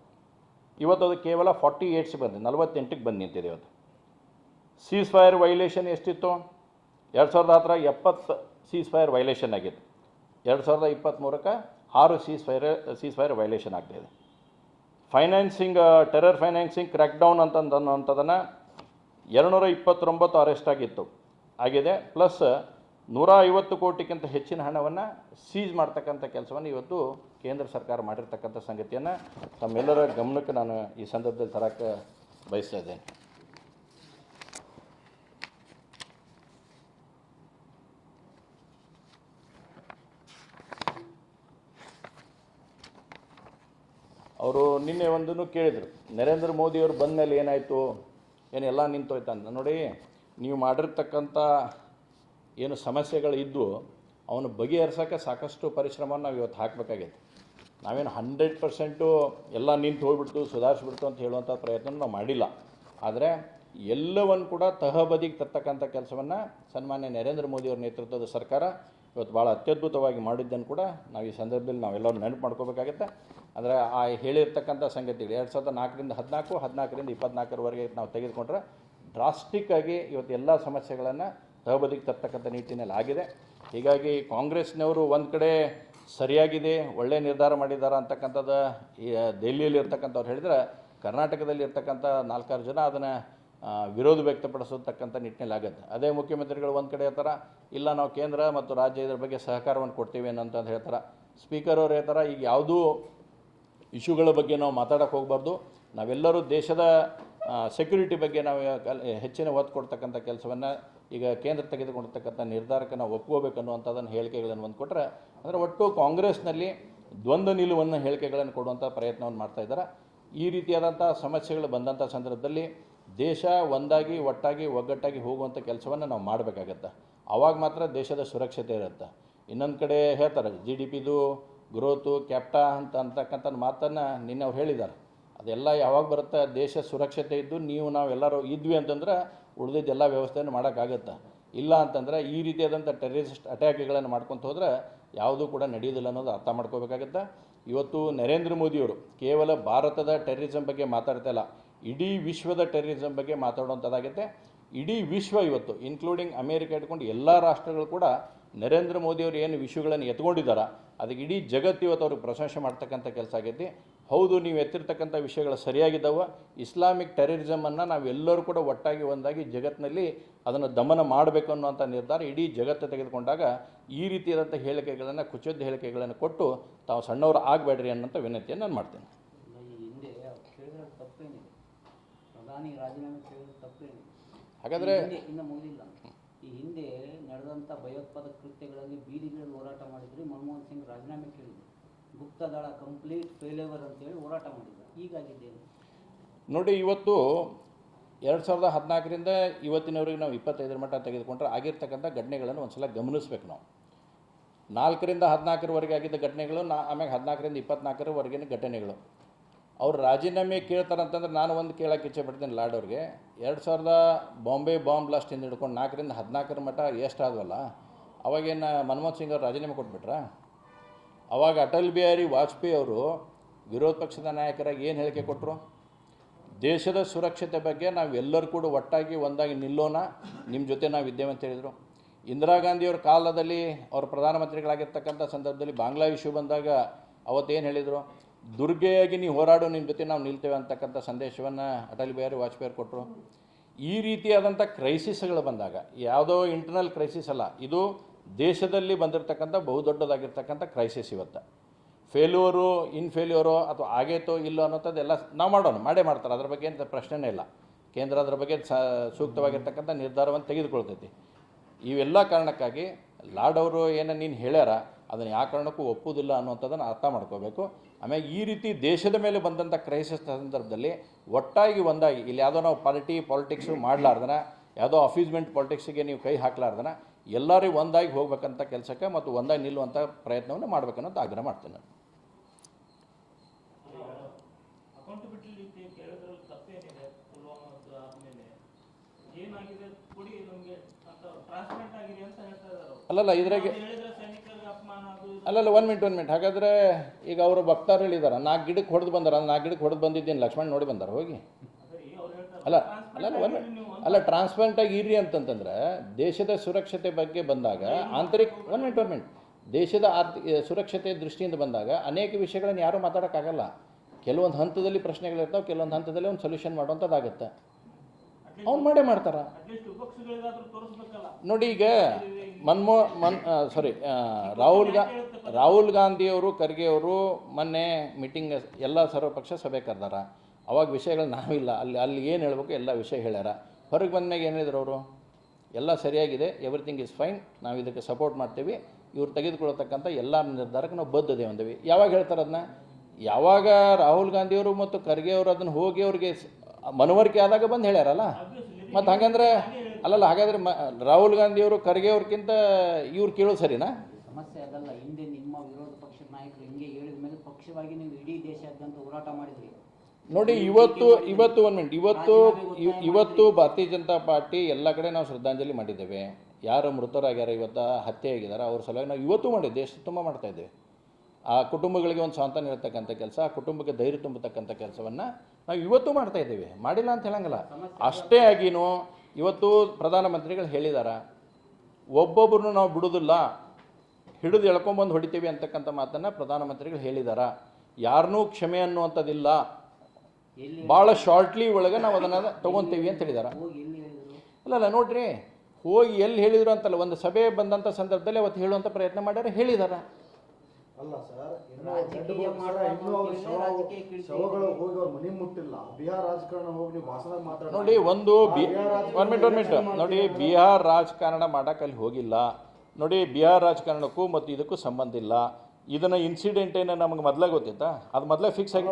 ಇವತ್ತು ಅದು ಕೇವಲ ಫಾರ್ಟಿ ಏಟ್ಸ್ ಬಂದಿದೆ, ನಲವತ್ತೆಂಟಕ್ಕೆ ಬಂದು ನಿಂತಿದೆ ಇವತ್ತು. ಸೀಸ್ ಫೈರ್ ವೈಲೇಷನ್ ಎಷ್ಟಿತ್ತು? ಎರಡು ಸಾವಿರದ ಹತ್ತರ ಎಪ್ಪತ್ತು ಸೀಸ್ ಫೈರ್ ವೈಲೇಷನ್ ಆಗಿತ್ತು. ಎರಡು ಸಾವಿರದ ಇಪ್ಪತ್ತ್ಮೂರಕ್ಕೆ ಆರು ceasefire ceasefire violation ಆಗ್ತಾಯಿದೆ ಫೈನಾನ್ಸಿಂಗ್ ಟೆರರ್ ಫೈನಾನ್ಸಿಂಗ್ ಕ್ರ್ಯಾಕ್ಡೌನ್ ಅಂತಂದು ಎರಡುನೂರ ಇಪ್ಪತ್ತೊಂಬತ್ತು ಅರೆಸ್ಟ್ ಆಗಿತ್ತು. ಆಗಿದೆ. ಪ್ಲಸ್ ನೂರ ಐವತ್ತು ಕೋಟಿಗಿಂತ ಹೆಚ್ಚಿನ ಹಣವನ್ನು ಸೀಜ್ ಮಾಡ್ತಕ್ಕಂಥ ಕೆಲಸವನ್ನು ಇವತ್ತು ಕೇಂದ್ರ ಸರ್ಕಾರ ಮಾಡಿರ್ತಕ್ಕಂಥ ಸಂಗತಿಯನ್ನು ತಮ್ಮೆಲ್ಲರ ಗಮನಕ್ಕೆ ನಾನು ಈ ಸಂದರ್ಭದಲ್ಲಿ ತರಕ್ಕೆ ಬಯಸ್ತಾ ಇದ್ದೇನೆ. ಅವರು ನಿನ್ನೆ ಒಂದನ್ನು ಕೇಳಿದರು. ನರೇಂದ್ರ ಮೋದಿಯವರು ಬಂದ ಮೇಲೆ ಏನಾಯಿತು ಏನೆಲ್ಲ ನಿಂತೋಯ್ತಂತ ನೋಡಿ ನೀವು ಮಾಡಿರ್ತಕ್ಕಂಥ ಏನು ಸಮಸ್ಯೆಗಳಿದ್ದು, ಅವನು ಬಗೆಹರಿಸೋಕ್ಕೆ ಸಾಕಷ್ಟು ಪರಿಶ್ರಮವನ್ನು ನಾವು ಇವತ್ತು ಹಾಕಬೇಕಾಗೈತೆ. ನಾವೇನು ಹಂಡ್ರೆಡ್ ಪರ್ಸೆಂಟು ಎಲ್ಲ ನಿಂತು ಹೋಗ್ಬಿಡ್ತು, ಸುಧಾರಿಸ್ಬಿಡ್ತು ಅಂತ ಹೇಳುವಂಥ ಪ್ರಯತ್ನ ನಾವು ಮಾಡಿಲ್ಲ. ಆದರೆ ಎಲ್ಲವನ್ನು ಕೂಡ ತಹಬದಿಗೆ ತರ್ತಕ್ಕಂಥ ಕೆಲಸವನ್ನು ಸನ್ಮಾನ್ಯ ನರೇಂದ್ರ ಮೋದಿಯವ್ರ ನೇತೃತ್ವದ ಸರ್ಕಾರ ಇವತ್ತು ಭಾಳ ಅತ್ಯದ್ಭುತವಾಗಿ ಮಾಡಿದ್ದನ್ನು ಕೂಡ ನಾವು ಈ ಸಂದರ್ಭದಲ್ಲಿ ನಾವೆಲ್ಲರೂ ನೆನಪು ಮಾಡ್ಕೋಬೇಕಾಗತ್ತೆ. ಅಂದರೆ ಆ ಹೇಳಿರ್ತಕ್ಕಂಥ ಸಂಗತಿಗಳು, ಎರಡು ಸಾವಿರದ ನಾಲ್ಕರಿಂದ ಹದಿನಾಲ್ಕು, ಹದಿನಾಲ್ಕರಿಂದ ಇಪ್ಪತ್ನಾಲ್ಕರವರೆಗೆ ನಾವು ತೆಗೆದುಕೊಂಡ್ರೆ ಡ್ರಾಸ್ಟಿಕ್ ಆಗಿ ಇವತ್ತು ಎಲ್ಲ ಸಮಸ್ಯೆಗಳನ್ನು ತಹಬದಿಗೆ ತರ್ತಕ್ಕಂಥ ನಿಟ್ಟಿನಲ್ಲಿ ಆಗಿದೆ. ಹೀಗಾಗಿ ಕಾಂಗ್ರೆಸ್ನವರು ಒಂದು ಕಡೆ ಸರಿಯಾಗಿದೆ, ಒಳ್ಳೆ ನಿರ್ಧಾರ ಮಾಡಿದ್ದಾರೆ ಅಂತಕ್ಕಂಥದ್ದು ಈ ದೆಹಲಿಯಲ್ಲಿ ಇರ್ತಕ್ಕಂಥವ್ರು ಹೇಳಿದ್ರೆ ಕರ್ನಾಟಕದಲ್ಲಿ ಇರ್ತಕ್ಕಂಥ ನಾಲ್ಕಾರು ಜನ ಅದನ್ನು ವಿರೋಧ ವ್ಯಕ್ತಪಡಿಸತಕ್ಕಂಥ ನಿಟ್ಟಿನಲ್ಲಿ ಆಗುತ್ತೆ. ಅದೇ ಮುಖ್ಯಮಂತ್ರಿಗಳು ಒಂದು ಕಡೆ ಹೇಳ್ತಾರೆ, ಇಲ್ಲ ನಾವು ಕೇಂದ್ರ ಮತ್ತು ರಾಜ್ಯ ಇದ್ರ ಬಗ್ಗೆ ಸಹಕಾರವನ್ನು ಕೊಡ್ತೀವಿ ಅಂತಂದು ಹೇಳ್ತಾರೆ. ಸ್ಪೀಕರ್ ಅವ್ರು ಹೇಳ್ತಾರೆ, ಈಗ ಯಾವುದೂ ಇಶ್ಯೂಗಳ ಬಗ್ಗೆ ನಾವು ಮಾತಾಡೋಕ್ಕೆ ಹೋಗಬಾರ್ದು. ನಾವೆಲ್ಲರೂ ದೇಶದ ಸೆಕ್ಯುರಿಟಿ ಬಗ್ಗೆ ನಾವು ಹೆಚ್ಚಿನ ಒತ್ತು ಕೊಡ್ತಕ್ಕಂಥ ಕೆಲಸವನ್ನು ಈಗ ಕೇಂದ್ರ ತೆಗೆದುಕೊಂಡಿರ್ತಕ್ಕಂಥ ನಿರ್ಧಾರಕ್ಕೆ ನಾವು ಒಪ್ಕೋಬೇಕು ಅನ್ನುವಂಥದ್ದನ್ನು ಹೇಳಿಕೆಗಳನ್ನು ಒಂದು ಕೊಟ್ಟರೆ ಅಂದರೆ ಒಟ್ಟು ಕಾಂಗ್ರೆಸ್ನಲ್ಲಿ ದ್ವಂದ್ವ ನಿಲುವನ್ನು ಹೇಳಿಕೆಗಳನ್ನು ಕೊಡುವಂಥ ಪ್ರಯತ್ನವನ್ನು ಮಾಡ್ತಾ ಇದ್ದಾರೆ. ಈ ರೀತಿಯಾದಂಥ ಸಮಸ್ಯೆಗಳು ಬಂದಂಥ ಸಂದರ್ಭದಲ್ಲಿ ದೇಶ ಒಂದಾಗಿ ಒಟ್ಟಾಗಿ ಒಗ್ಗಟ್ಟಾಗಿ ಹೋಗುವಂಥ ಕೆಲಸವನ್ನು ನಾವು ಮಾಡಬೇಕಾಗತ್ತೆ. ಆವಾಗ ಮಾತ್ರ ದೇಶದ ಸುರಕ್ಷತೆ ಇರುತ್ತೆ. ಇನ್ನೊಂದು ಕಡೆ ಹೇಳ್ತಾರೆ ಜಿ ಡಿ ಪಿದು ಗ್ರೋತು ಕ್ಯಾಪ್ಟಾ ಅಂತ ಅಂತಕ್ಕಂಥ ಮಾತನ್ನು ನಿನ್ನೆ ಅವ್ರು ಹೇಳಿದ್ದಾರೆ. ಅದೆಲ್ಲ ಯಾವಾಗ ಬರುತ್ತೆ? ದೇಶ ಸುರಕ್ಷತೆ ಇದ್ದು ನೀವು ನಾವೆಲ್ಲರೂ ಇದ್ವಿ ಅಂತಂದ್ರೆ ಉಳಿದಿದ್ದೆಲ್ಲ ವ್ಯವಸ್ಥೆಯನ್ನು ಮಾಡೋಕ್ಕಾಗತ್ತೆ? ಇಲ್ಲ ಅಂತಂದರೆ ಈ ರೀತಿಯಾದಂಥ ಟೆರರಿಸ್ಟ್ ಅಟ್ಯಾಕ್ಗಳನ್ನು ಮಾಡ್ಕೊತ ಹೋದ್ರೆ ಯಾವುದೂ ಕೂಡ ನಡೆಯೋದಿಲ್ಲ ಅನ್ನೋದು ಅರ್ಥ ಮಾಡ್ಕೋಬೇಕಾಗತ್ತೆ? ಇವತ್ತು ನರೇಂದ್ರ ಮೋದಿಯವರು ಕೇವಲ ಭಾರತದ ಟೆರರಿಸಮ್ ಬಗ್ಗೆ ಮಾತಾಡ್ತಾ ಇಲ್ಲ, ಇಡೀ ವಿಶ್ವದ ಟೆರರಿಸಮ್ ಬಗ್ಗೆ ಮಾತಾಡುವಂಥದ್ದಾಗುತ್ತೆ. ಇಡೀ ವಿಶ್ವ ಇವತ್ತು ಇನ್ಕ್ಲೂಡಿಂಗ್ ಅಮೇರಿಕ ಇಟ್ಕೊಂಡು ಎಲ್ಲ ರಾಷ್ಟ್ರಗಳು ಕೂಡ ನರೇಂದ್ರ ಮೋದಿಯವರು ಏನು ವಿಷಯಗಳನ್ನು ಎತ್ಕೊಂಡಿದ್ದಾರೆ? ಅದಕ್ಕೆ ಇಡೀ ಜಗತ್ತು ಇವತ್ತು ಅವ್ರಿಗೆ ಪ್ರಶಂಸೆ ಮಾಡ್ತಕ್ಕಂಥ ಕೆಲಸ ಆಗೈತಿ. ಹೌದು ನೀವು ಎತ್ತಿರ್ತಕ್ಕಂಥ ವಿಷಯಗಳು ಸರಿಯಾಗಿದ್ದಾವೆ. ಇಸ್ಲಾಮಿಕ್ ಟೆರರಿಸಮನ್ನು ನಾವೆಲ್ಲರೂ ಕೂಡ ಒಟ್ಟಾಗಿ ಒಂದಾಗಿ ಜಗತ್ತಿನಲ್ಲಿ ಅದನ್ನು ದಮನ ಮಾಡಬೇಕು ಅನ್ನುವಂಥ ನಿರ್ಧಾರ ಇಡೀ ಜಗತ್ತು ತೆಗೆದುಕೊಂಡಾಗ ಈ ರೀತಿಯಾದಂಥ ಹೇಳಿಕೆಗಳನ್ನು ಕುಚೋದ್ಯ ಹೇಳಿಕೆಗಳನ್ನು ಕೊಟ್ಟು ತಾವು ಸಣ್ಣವರು ಆಗಬೇಡ್ರಿ ಅನ್ನೋಂಥ ವಿನಂತಿಯನ್ನು ನಾನು ಮಾಡ್ತೇನೆ. ಹಾಗಾದರೆ ಈ ಹಿಂದೆ ಇನ್ನು ಈ ಹಿಂದೆ ನಡೆದಂಥ ಭಯೋತ್ಪಾದಕ ಕೃತ್ಯಗಳಲ್ಲಿ ಬೀದಿಗಳಲ್ಲಿ ಹೋರಾಟ ಮಾಡಿದ್ರೆ ಮನಮೋಹನ್ ಸಿಂಗ್ ರಾಜೀನಾಮೆ ಕೇಳಿದ್ರು. ಗುಪ್ತದಳ ಕಂಪ್ಲೀಟ್ ಅಂತ ಹೇಳಿ ಹೋರಾಟ ಮಾಡಿದ್ರು. ಹೀಗಾಗಿದ್ದೇನು? ನೋಡಿ, ಇವತ್ತು ಎರಡು ಸಾವಿರದ ಹದಿನಾಲ್ಕರಿಂದ ಇವತ್ತಿನವರೆಗೆ ನಾವು ಇಪ್ಪತ್ತೈದರ ಮಟ್ಟ ತೆಗೆದುಕೊಂಡ್ರೆ ಆಗಿರ್ತಕ್ಕಂಥ ಘಟನೆಗಳನ್ನು ಒಂದು ಸಲ ಗಮನಿಸ್ಬೇಕು ನಾವು. ನಾಲ್ಕರಿಂದ ಹದಿನಾಲ್ಕರವರೆಗೆ ಆಗಿದ್ದ ಘಟನೆಗಳು, ನಾ ಆಮ್ಯಾಗ ಹದಿನಾಲ್ಕರಿಂದ ಇಪ್ಪತ್ನಾಲ್ಕರವರೆಗಿನ ಘಟನೆಗಳು. ಅವ್ರು ರಾಜೀನಾಮೆ ಕೇಳ್ತಾರಂತಂದ್ರೆ ನಾನು ಒಂದು ಕೇಳಕ್ಕೆ ಇಚ್ಛೆ ಪಡ್ತೀನಿ ಲಾಡ್ ಅವ್ರಿಗೆ. ಎರಡು ಸಾವಿರದ ಬಾಂಬೆ ಬಾಂಬ್ ಬ್ಲಾಸ್ಟಿಂದ ಹಿಡ್ಕೊಂಡು ನಾಲ್ಕರಿಂದ ಹದಿನಾಲ್ಕರ ಮಟ್ಟ ಎಷ್ಟು ಆದ್ವಲ್ಲ, ಅವಾಗೇನು ಮನಮೋಹನ್ ಸಿಂಗ್ ಅವ್ರು ರಾಜೀನಾಮೆ ಕೊಟ್ಬಿಟ್ರಾ? ಅವಾಗ ಅಟಲ್ ಬಿಹಾರಿ ವಾಜಪೇಯಿ ಅವರು ವಿರೋಧ ಪಕ್ಷದ ನಾಯಕರಾಗಿ ಏನು ಹೇಳಿಕೆ ಕೊಟ್ಟರು ದೇಶದ ಸುರಕ್ಷತೆ ಬಗ್ಗೆ ನಾವು ಎಲ್ಲರೂ ಕೂಡ ಒಟ್ಟಾಗಿ ಒಂದಾಗಿ ನಿಲ್ಲೋಣ ನಿಮ್ಮ ಜೊತೆ ನಾವು ಇದ್ದೇವೆ ಅಂತ ಹೇಳಿದರು. ಇಂದಿರಾ ಗಾಂಧಿಯವ್ರ ಕಾಲದಲ್ಲಿ ಅವರು ಪ್ರಧಾನಮಂತ್ರಿಗಳಾಗಿರ್ತಕ್ಕಂಥ ಸಂದರ್ಭದಲ್ಲಿ ಬಾಂಗ್ಲಾ ಇಶ್ಯೂ ಬಂದಾಗ ಅವತ್ತೇನು ಹೇಳಿದರು? ದುರ್ಗೆಯಾಗಿ ನೀವು ಹೋರಾಡು ನಿಮ್ಮ ಜೊತೆ ನಾವು ನಿಲ್ತೇವೆ ಅಂತಕ್ಕಂಥ ಸಂದೇಶವನ್ನು ಅಟಲ್ ಬಿಹಾರಿ ವಾಜಪೇಯಿ ಕೊಟ್ಟರು ಈ ರೀತಿಯಾದಂಥ ಕ್ರೈಸಿಸ್ಗಳು ಬಂದಾಗ, ಯಾವುದೋ ಇಂಟರ್ನಲ್ ಕ್ರೈಸಿಸ್ ಅಲ್ಲ, ಇದು ದೇಶದಲ್ಲಿ ಬಂದಿರತಕ್ಕಂಥ ಬಹುದೊಡ್ಡದಾಗಿರ್ತಕ್ಕಂಥ ಕ್ರೈಸಿಸ್ ಇವತ್ತು. ಫೇಲ್ಯೂರು ಇನ್ ಫೇಲ್ಯೂರು ಅಥವಾ ಆಗೇತೋ ಇಲ್ಲೋ ಅನ್ನೋಂಥದ್ದೆಲ್ಲ ನಾವು ಮಾಡೋಣ, ಮಾಡೇ ಮಾಡ್ತಾರೆ. ಅದ್ರ ಬಗ್ಗೆ ಅಂತ ಪ್ರಶ್ನೆನೇ ಇಲ್ಲ. ಕೇಂದ್ರ ಅದ್ರ ಬಗ್ಗೆ ಸ, ಸೂಕ್ತವಾಗಿರ್ತಕ್ಕಂಥ ನಿರ್ಧಾರವನ್ನು ತೆಗೆದುಕೊಳ್ತೈತಿ. ಇವೆಲ್ಲ ಕಾರಣಕ್ಕಾಗಿ ಲಾಡ್ ಅವರು ಏನು ನೀನು ಹೇಳ್ಯಾರ, ಅದನ್ನು ಯಾವ ಕಾರಣಕ್ಕೂ ಒಪ್ಪುವುದಿಲ್ಲ ಅನ್ನುವಂಥದ್ದನ್ನು ಅರ್ಥ ಮಾಡ್ಕೋಬೇಕು. ಆಮೇಲೆ ಈ ರೀತಿ ದೇಶದ ಮೇಲೆ ಬಂದಂಥ ಕ್ರೈಸಿಸ್ ಸಂದರ್ಭದಲ್ಲಿ ಒಟ್ಟಾಗಿ ಒಂದಾಗಿ, ಇಲ್ಲಿ ಯಾವುದೋ ನಾವು ಪಾರ್ಟಿ ಪಾಲಿಟಿಕ್ಸು ಮಾಡಲಾರ್ದನ, ಯಾವುದೋ ಅಫ್ಯೂಸ್ಮೆಂಟ್ ಪಾಲಿಟಿಕ್ಸಿಗೆ ನೀವು ಕೈ ಹಾಕ್ಲಾರ್ದನ ಎಲ್ಲರಿಗೂ ಒಂದಾಗಿ ಹೋಗ್ಬೇಕಂತ ಕೆಲಸಕ್ಕೆ ಮತ್ತು ಒಂದಾಗಿ ನಿಲ್ಲುವಂಥ ಪ್ರಯತ್ನವನ್ನು ಮಾಡ್ಬೇಕನ್ನೋದು ಆಗ್ರಹ ಮಾಡ್ತೀನಿ ನಾನು. ಅಲ್ಲಲ್ಲ ಇದ್ರಾಗೆ ಅಲ್ಲಲ್ಲ ಒನ್ ಮಿನಿಟ್ ಒನ್ ಮಿನಿಟ್ ಹಾಗಾದರೆ ಈಗ ಅವರು ಭಕ್ತರು ಹೇಳಿದಾರೆ ನಾಲ್ಕು ಗಿಡಕ್ಕೆ ಹೊಡೆದು ಬಂದಾರ ನಾಲ್ಕು ಗಿಡಕ್ಕೆ ಹೊಡೆದು ಬಂದಿದ್ದೀನಿ ಲಕ್ಷ್ಮಣ್ ನೋಡಿ ಬಂದಾರ ಹೋಗಿ. ಅಲ್ಲ ಅಲ್ಲ ಒಂದು ಅಲ್ಲ ಟ್ರಾನ್ಸ್ಪರೆಂಟಾಗಿ ಇರ್ರಿ ಅಂತಂತಂದ್ರೆ ದೇಶದ ಸುರಕ್ಷತೆ ಬಗ್ಗೆ ಬಂದಾಗ ಆಂತರಿಕ ಒನ್ ಮಿನಿಟ್ ದೇಶದ ಆರ್ಥಿಕ ಸುರಕ್ಷತೆ ದೃಷ್ಟಿಯಿಂದ ಬಂದಾಗ ಅನೇಕ ವಿಷಯಗಳನ್ನು ಯಾರೂ ಮಾತಾಡೋಕ್ಕಾಗಲ್ಲ. ಕೆಲವೊಂದು ಹಂತದಲ್ಲಿ ಪ್ರಶ್ನೆಗಳಿರ್ತಾವೆ ಕೆಲವೊಂದು ಹಂತದಲ್ಲಿ ಒಂದು ಸೊಲ್ಯೂಷನ್ ಮಾಡುವಂಥದ್ದಾಗುತ್ತೆ. ಅವ್ನು ಮಾಡೇ ಮಾಡ್ತಾರೆ. ನೋಡಿ ಈಗ ಮನ್ಮೋ ಮನ್ ಸಾರಿ ರಾಹುಲ್ ಗಾ ರಾಹುಲ್ ಗಾಂಧಿಯವರು, ಖರ್ಗೆ ಅವರು ಮೊನ್ನೆ ಮೀಟಿಂಗ್ ಎಲ್ಲ ಸರ್ವಪಕ್ಷ ಸಭೆ ಕರೆದಾರ. ಅವಾಗ ವಿಷಯಗಳು ನಾವಿಲ್ಲ. ಅಲ್ಲಿ ಅಲ್ಲಿ ಏನು ಹೇಳಬೇಕು ಎಲ್ಲ ವಿಷಯ ಹೇಳ್ಯಾರ. ಹೊರಗೆ ಬಂದ್ಮ್ಯಾಗ ಏನು ಹೇಳಿದ್ರು ಅವರು? ಎಲ್ಲ ಸರಿಯಾಗಿದೆ ಎವ್ರಿಥಿಂಗ್ ಇಸ್ ಫೈನ್ ನಾವು ಇದಕ್ಕೆ ಸಪೋರ್ಟ್ ಮಾಡ್ತೀವಿ, ಇವ್ರು ತೆಗೆದುಕೊಳ್ಳತಕ್ಕಂಥ ಎಲ್ಲ ನಿರ್ಧಾರಕ್ಕೆ ನಾವು ಬದ್ಧದೆ ಅಂದೇವಿ ಯಾವಾಗ ಹೇಳ್ತಾರೆ ಅದನ್ನ ಯಾವಾಗ ರಾಹುಲ್ ಗಾಂಧಿಯವರು ಮತ್ತು ಖರ್ಗೆ ಅವರು ಅದನ್ನು ಹೋಗಿ ಅವ್ರಿಗೆ ಮನವರಿಕೆ ಆದಾಗ ಬಂದು ಹೇಳ್ಯಾರಲ್ಲ? ಮತ್ತು ಹಾಗಂದ್ರೆ, ಅಲ್ಲಲ್ಲ, ಹಾಗಾದ್ರೆ ಮ, ರಾಹುಲ್ ಗಾಂಧಿಯವರು ಖರ್ಗೆ ಅವ್ರಿಗಿಂತ ಇವ್ರು ಕೇಳೋದು ಸರಿನಾ? ಸಮಸ್ಯೆ ಅದಲ್ಲ. ಹಿಂದೆ ನಿಮ್ಮ ವಿರೋಧ ಪಕ್ಷದ ನಾಯಕರು ಹಿಂಗೆ ಹೇಳಿದ ಮೇಲೆ ಪಕ್ಷವಾಗಿ ನೀವು ಇಡೀ ದೇಶಾದ್ಯಂತ ಹೋರಾಟ ಮಾಡಿದ್ರಿ. ನೋಡಿ ಇವತ್ತು ಇವತ್ತು ಒಂದು ಮಿನಿಟ್ ಇವತ್ತು ಇವತ್ತು ಭಾರತೀಯ ಜನತಾ ಪಾರ್ಟಿ ಎಲ್ಲ ಕಡೆ ನಾವು ಶ್ರದ್ಧಾಂಜಲಿ ಮಾಡಿದ್ದೇವೆ. ಯಾರು ಮೃತರಾಗ್ಯಾರ ಇವತ್ತು ಹತ್ಯೆ ಆಗಿದ್ದಾರೆ. ಅವ್ರ ಸಲುವಾಗಿ ನಾವು ಇವತ್ತು ಮಾಡಿ ದೇಶ ತುಂಬ ಮಾಡ್ತಾ ಇದ್ದೇವೆ. ಆ ಕುಟುಂಬಗಳಿಗೆ ಒಂದು ಸಾಂತ್ವನ ನೀಡತಕ್ಕಂಥ ಕೆಲಸ ಆ ಕುಟುಂಬಕ್ಕೆ ಧೈರ್ಯ ತುಂಬತಕ್ಕಂಥ ಕೆಲಸವನ್ನು ನಾವು ಇವತ್ತು ಮಾಡ್ತಾ ಇದ್ದೇವೆ. ಮಾಡಿಲ್ಲ ಅಂತ ಹೇಳಂಗಿಲ್ಲ. ಅಷ್ಟೇ ಆಗಿನೂ ಇವತ್ತು ಪ್ರಧಾನಮಂತ್ರಿಗಳು ಹೇಳಿದ್ದಾರೆ ಒಬ್ಬೊಬ್ಬರನ್ನು ನಾವು ಬಿಡೋದಿಲ್ಲ. ಹಿಡಿದು ಎಳ್ಕೊಂಬಂದು ಹೊಡಿತೀವಿ ಅಂತಕ್ಕಂಥ ಮಾತನ್ನು ಪ್ರಧಾನಮಂತ್ರಿಗಳು ಹೇಳಿದಾರ. ಯಾರನ್ನೂ ಕ್ಷಮೆ ಅನ್ನುವಂಥದ್ದಿಲ್ಲ. ಭಾಳ ಶಾರ್ಟ್ಲಿ ಒಳಗೆ ನಾವು ಅದನ್ನು ತೊಗೊತೀವಿ ಅಂತ ಹೇಳಿದಾರೆ. ಅಲ್ಲ ಅಲ್ಲ ಹೇಳಿದ್ರು? ಅಲ್ಲಲ್ಲ ನೋಡ್ರಿ ಹೋಗಿ ಎಲ್ಲಿ ಹೇಳಿದ್ರು ಅಂತಲ್ಲ ಒಂದು ಸಭೆ ಬಂದಂಥ ಸಂದರ್ಭದಲ್ಲಿ ಅವತ್ತು ಹೇಳುವಂಥ ಪ್ರಯತ್ನ ಮಾಡ್ಯಾರ ಹೇಳಿದಾರ. ಅಲ್ಲ ಸರ್ ಮನೆ ಮುಟ್ಟಿಲ್ಲ. ಬಿಹಾರ್ ರಾಜಕಾರಣ ಹೋಗಿ ನೀವು ಭಾಷಣ ಮಾತಾಡ ನೋಡಿ ಒಂದು ಮಿನಿಟ್ ನೋಡಿ ಬಿಹಾರ್ ರಾಜಕಾರಣ ಮಾಡಕ್ಕೆ ಅಲ್ಲಿ ಹೋಗಿಲ್ಲ. ನೋಡಿ ಬಿಹಾರ್ ರಾಜಕಾರಣಕ್ಕೂ ಮತ್ತು ಇದಕ್ಕೂ ಸಂಬಂಧ ಇಲ್ಲ. ಇದನ್ನ ಇನ್ಸಿಡೆಂಟ್ ಏನ ನಮಗೆ ಮೊದಲೇ ಗೊತ್ತಿತ್ತಾ? ಅದು ಮೊದಲೇ ಫಿಕ್ಸ್ ಆಗಿ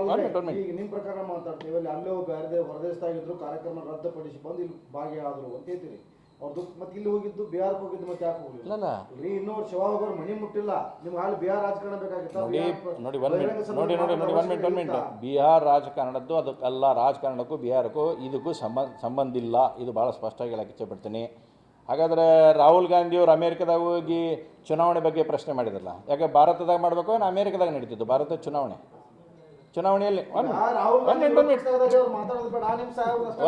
ಈಗ ನಿಮ್ಮ ಪ್ರಕಾರ ಮಾತಾಡ್ತೀವಿ ಅಲ್ಲಿ ಅಲ್ಲೇ ಬೇರೆ ಹೊರದೇಶದಾಗಿದ್ರು ಕಾರ್ಯಕ್ರಮ ರದ್ದುಪಡಿಸಿ ಬಂದು ಇಲ್ಲಿ ಭಾಗಿಯಾದ್ರು ಅಂತ ಹೇಳ್ತೀರಿ ಅವ್ರದ್ದು ಮತ್ತೆ ಇಲ್ಲಿ ಹೋಗಿದ್ದು ಬಿಹಾರಕ್ಕೆ ಹೋಗಿದ್ದು ಮತ್ತೆ ಯಾಕೆ ಹೋಗಿಲ್ಲ ಇಲ್ಲ ರೀ ಇನ್ನೂ ಅವ್ರ ಮಣಿ ಹೋಗೋರು ಮನೆ ಮುಟ್ಟಿಲ್ಲ. ನಿಮ್ಗೆ ಅಲ್ಲಿ ಬಿಹಾರ್ ರಾಜಕಾರಣ ಬೇಕಾಗಿತ್ತು? ನೋಡಿ ನೋಡಿ ಒನ್ ಮಿನಿಟ್ ನೋಡಿ ನೋಡಿ ನೋಡಿ one minute one minute Bihar ರಾಜಕಾರಣದ್ದು ಅದಕ್ಕೆಲ್ಲ ರಾಜಕಾರಣಕ್ಕೂ ಬಿಹಾರಕ್ಕೂ ಇದಕ್ಕೂ ಸಂಬಂಧ ಸಂಬಂಧ ಇಲ್ಲ. ಇದು ಭಾಳ ಸ್ಪಷ್ಟವಾಗಿ ಹೇಳಕ್ಕೆ ಇಚ್ಛೆಪಡ್ತೀನಿ ಹಾಗಾದರೆ ರಾಹುಲ್ ಗಾಂಧಿಯವರು ಅಮೇರಿಕದಾಗ ಹೋಗಿ ಚುನಾವಣೆ ಬಗ್ಗೆ ಪ್ರಶ್ನೆ ಮಾಡಿದ್ರಲ್ಲ? ಯಾಕೆ ಭಾರತದಾಗ ಮಾಡಬೇಕು ಏನು ಅಮೇರಿಕಾದಾಗ ನಡೀತಿದ್ದು ಭಾರತದ ಚುನಾವಣೆ? ಚುನಾವಣೆಯಲ್ಲಿ one minute one minute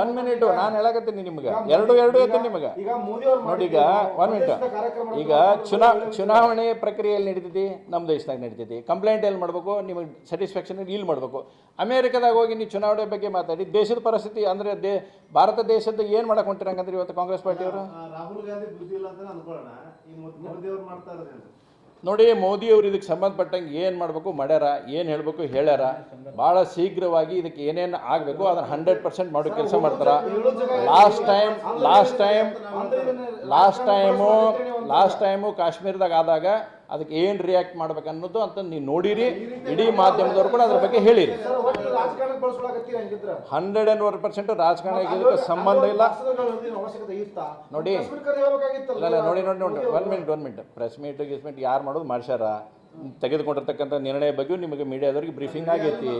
one minute ನಾನು ಹೇಳಕತ್ತೀನಿ ನಿಮ್ಗೆ. ಎರಡು ಎರಡು ಐತೆ ನಿಮಗೆ. ನೋಡಿ ಈಗ ಒನ್ ಮಿನಿಟ್ ಈಗ ಚುನಾ ಚುನಾವಣೆ ಪ್ರಕ್ರಿಯೆಯಲ್ಲಿ ನಡೀತೈತಿ ನಮ್ಮ ದೇಶದಾಗ ನಡೀತೈತಿ. ಕಂಪ್ಲೇಂಟ್ ಎಲ್ಲಿ ಮಾಡಬೇಕು ನಿಮಗೆ ಸ್ಯಾಟಿಸ್ಫ್ಯಾಕ್ಷನ್ ಇಲ್ಲಿ ಮಾಡಬೇಕು. ಅಮೇರಿಕದಾಗ ಹೋಗಿ ನೀವು ಚುನಾವಣೆ ಬಗ್ಗೆ ಮಾತಾಡಿ ದೇಶದ ಪರಿಸ್ಥಿತಿ ಅಂದರೆ ದೇ ಭಾರತ ದೇಶದ ಏನು ಮಾಡಕ್ಕೆ ಹೊಂಟಿರಂಗಂದ್ರೆ ಇವತ್ತು ಕಾಂಗ್ರೆಸ್ ಪಾರ್ಟಿಯವರು? ರಾಹುಲ್ ಗಾಂಧಿ ನೋಡಿ, ಮೋದಿಯವರು ಇದಕ್ಕೆ ಸಂಬಂಧಪಟ್ಟಂಗೆ ಏನು ಮಾಡಬೇಕು, ಮಾಡ್ಯಾರ, ಏನು ಹೇಳಬೇಕು, ಹೇಳ್ಯಾರ. ಭಾಳ ಶೀಘ್ರವಾಗಿ ಇದಕ್ಕೆ ಏನೇನು ಆಗಬೇಕು, ಅದನ್ನು ಹಂಡ್ರೆಡ್ ಪರ್ಸೆಂಟ್ ಮಾಡೋ ಕೆಲಸ ಮಾಡ್ತಾರೆ. Last time last time last time last time ಕಾಶ್ಮೀರದಾಗ ಆದಾಗ ಅದಕ್ಕೆ ಏನು ರಿಯಾಕ್ಟ್ ಮಾಡ್ಬೇಕು ಅನ್ನೋದು ಅಂತ ನೀವು ನೋಡಿರಿ. ಇಡೀ ಮಾಧ್ಯಮದವ್ರು ಕೂಡ ಅದ್ರ ಬಗ್ಗೆ ಹೇಳಿರಿ. ಹಂಡ್ರೆಡ್ ಆ್ಯಂಡ್ ಒನ್ ಪರ್ಸೆಂಟ್ ರಾಜಕಾರಣ ಸಂಬಂಧ ಇಲ್ಲ. ನೋಡಿ. ಮೀಟ್ ಇಲ್ಲ, ನೋಡಿ ನೋಡಿ ನೋಡಿ. One minute one minute press meet ಗಿಸ್ಮಿಟ್ ಯಾರು ಮಾಡೋದು ಮಾಡ್ಸ್ಯಾರ? ತೆಗೆದುಕೊಂಡಿರ್ತಕ್ಕಂಥ ನಿರ್ಣಯ ಬಗ್ಗೆ ನಿಮಗೆ ಮೀಡಿಯಾದವ್ರಿಗೆ ಬ್ರೀಫಿಂಗ್ ಆಗೈತಿ.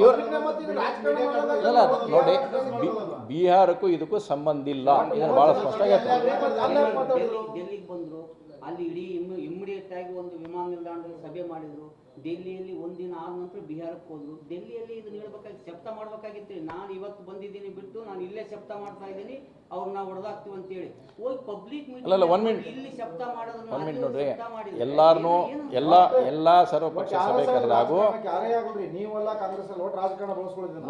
ಇವ್ರು ಇಲ್ಲ ನೋಡಿ. ಬಿಹಾರಕ್ಕೂ ಇದಕ್ಕೂ ಸಂಬಂಧ ಇಲ್ಲ. ಇದನ್ನು ಭಾಳ ಸ್ಪಷ್ಟ ಆಗೈತೆ ಅಲ್ಲಿ ಇಡೀ ಇಮ್ ಇಮ್ಮಿಡಿಯೇಟ್ ಆಗಿ ಒಂದು ವಿಮಾನ ನಿಲ್ದಾಣದಲ್ಲಿ ಸಭೆ ಮಾಡಿದ್ರು. ಡೆಲ್ಲಿಯಲ್ಲಿ ಒಂದಿನ ಆದ ನಂತರ ಬಿಹಾರಕ್ಕೆ ಹೋದ್ರು. ಡೆಲ್ಲಿಯಲ್ಲಿ ಇದನ್ನ ಹೇಳ್ಬೇಕಾಗಿ ಶಬ್ದ ಮಾಡ್ಬೇಕಾಗಿತ್ತು. ನಾನು ಇವತ್ತು ಬಂದಿದ್ದೀನಿ ಬಿಟ್ಟು ನಾನು ಇಲ್ಲೇ ಶಬ್ದ ಮಾಡ್ತಾ ಇದ್ದೀನಿ ಅವ್ರನ್ನ ಹೊಡೆದಾಕ್ತೀವಿ ಅಂತೇಳಿ. ಹೋಗಿ ಪಬ್ಲಿಕ್ ಅಲ್ಲ, ಒನ್ ಮಿನಿಟ್. ಇಲ್ಲಿ ಶಬ್ದ ಮಾಡೋದನ್ನ ಒನ್ ಮಿನಿಟ್ ನೋಡ್ರಿ. ಎಲ್ಲಾರನು ಎಲ್ಲ ಎಲ್ಲ ಸರ್ವಪಕ್ಷ ಸಭೆ ಕರೆದಾಗೂ ನೀವೆಲ್ಲ ಕಾಂಗ್ರೆಸ್ ರಾಜಕಾರಣ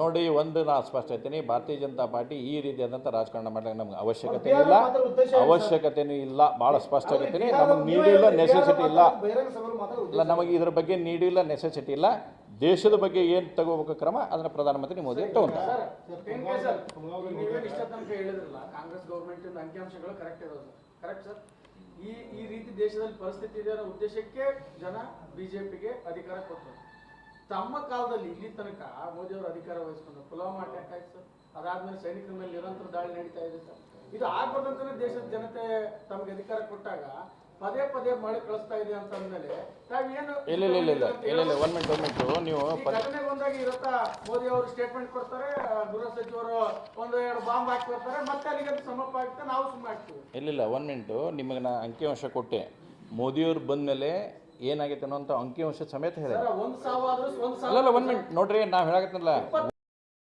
ನೋಡಿ ಒಂದು ನಾನು ಸ್ಪಷ್ಟ ಹೇಳ್ತೀನಿ ಭಾರತೀಯ ಜನತಾ ಪಾರ್ಟಿ ಈ ರೀತಿಯಾದಂಥ ರಾಜಕಾರಣ ಮಾಡ್ಲಿಕ್ಕೆ ನಮ್ಗೆ ಅವಶ್ಯಕತೆ ಇಲ್ಲ? ಅವಶ್ಯಕತೆನೂ ಇಲ್ಲ ಭಾಳ ಸ್ಪಷ್ಟ ಆಗತ್ತೀನಿ ನಮಗೆ ನೀಡಿಲ್ಲ ನೆಸೆಸಿಟಿ ಇಲ್ಲ. ಇಲ್ಲ ನಮಗೆ ಇದ್ರ ಬಗ್ಗೆ ನೀಡಿಲ್ಲ ನೆಸೆಸಿಟಿ ಇಲ್ಲ. ದೇಶದ ಬಗ್ಗೆ ಏನು ತಗೋಬೇಕು ಕ್ರಮ, ಅದನ್ನು ಪ್ರಧಾನಮಂತ್ರಿ ಮೋದಿ ತಗೊಂತಾರೆ ಈ ಈ ರೀತಿ ದೇಶದಲ್ಲಿ ಪರಿಸ್ಥಿತಿ ಇದೆ ಅನ್ನೋ ಉದ್ದೇಶಕ್ಕೆ ಜನ ಬಿಜೆಪಿಗೆ ಅಧಿಕಾರ ಕೊಟ್ಟರು. ತಮ್ಮ ಕಾಲದಲ್ಲಿ ಇಲ್ಲಿ ತನಕ ಮೋದಿ ಅವರು ಅಧಿಕಾರ ವಹಿಸ್ಕೊಂಡು ಪುಲ್ವಾಮಾ ಅಟ್ಯಾಕ್ ಆಯ್ತು ಸರ್. ಅದಾದ್ಮೇಲೆ ಸೈನಿಕರ ಮೇಲೆ ನಿರಂತರ ದಾಳಿ ನಡೀತಾ ಇದೆ ಸರ್. ಇದು ಆಗ್ಬಾರ್ದಂತಾನೆ ದೇಶದ ಜನತೆ ತಮಗೆ ಅಧಿಕಾರ ಕೊಟ್ಟಾಗ ಪದೇ ಪದೇ ಮಾಡಿ ಕಳಿಸ್ತಾ ಇದೆ ಅಂತ ಅಂದಮೇಲೆ ತಾವೇನು ಇಲ್ಲ ಇಲ್ಲ ಇಲ್ಲ ಇಲ್ಲ. ಇಲ್ಲ ಇಲ್ಲ ಒನ್ ಮಿನಿಟ್ ಒನ್ ಮಿನಿಟ್ ನೀವು ಘಟನೆಗೆ ಒಂದಾಗಿ ಇರುತ್ತಾ ಮೋದಿ ಅವರು ಸ್ಟೇಟ್ಮೆಂಟ್ ಕೊಡ್ತಾರೆ ಗೃಹ ಸಚಿವರು ಒಂದು ಎರಡು ಬಾಂಬ್ ಹಾಕಿ ಬರ್ತಾರೆ ಮತ್ತೆ ಅಲ್ಲಿಗೆ ಸಮಪ ಆಗ್ತದೆ ನಾವು ಸುಮ್ಮನೆ ಹಾಕ್ತೀವಿ ಇಲ್ಲ ಇಲ್ಲ ಒನ್ ಮಿನಿಟು ನಿಮಗೆ ನಾ ಅಂಕಿಅಂಶ ಕೊಟ್ಟೆ. ಮೋದಿಯವ್ರು ಬಂದಮೇಲೆ ಏನಾಗೈತೆ ಅನ್ನೋಂಥ ಅಂಕಿಅಂಶ ಸಮೇತ ಹೇಳಿದೆ. ಒಂದ್ ಸಾವು ಆದ್ರೂ ಒಂದ್ ಸಾವು ಅಲ್ಲಲ್ಲ ಒನ್ ಮಿನಿಟ್ ನೋಡ್ರಿ ನಾವು ಹೇಳಕತ್ತಲ್ಲ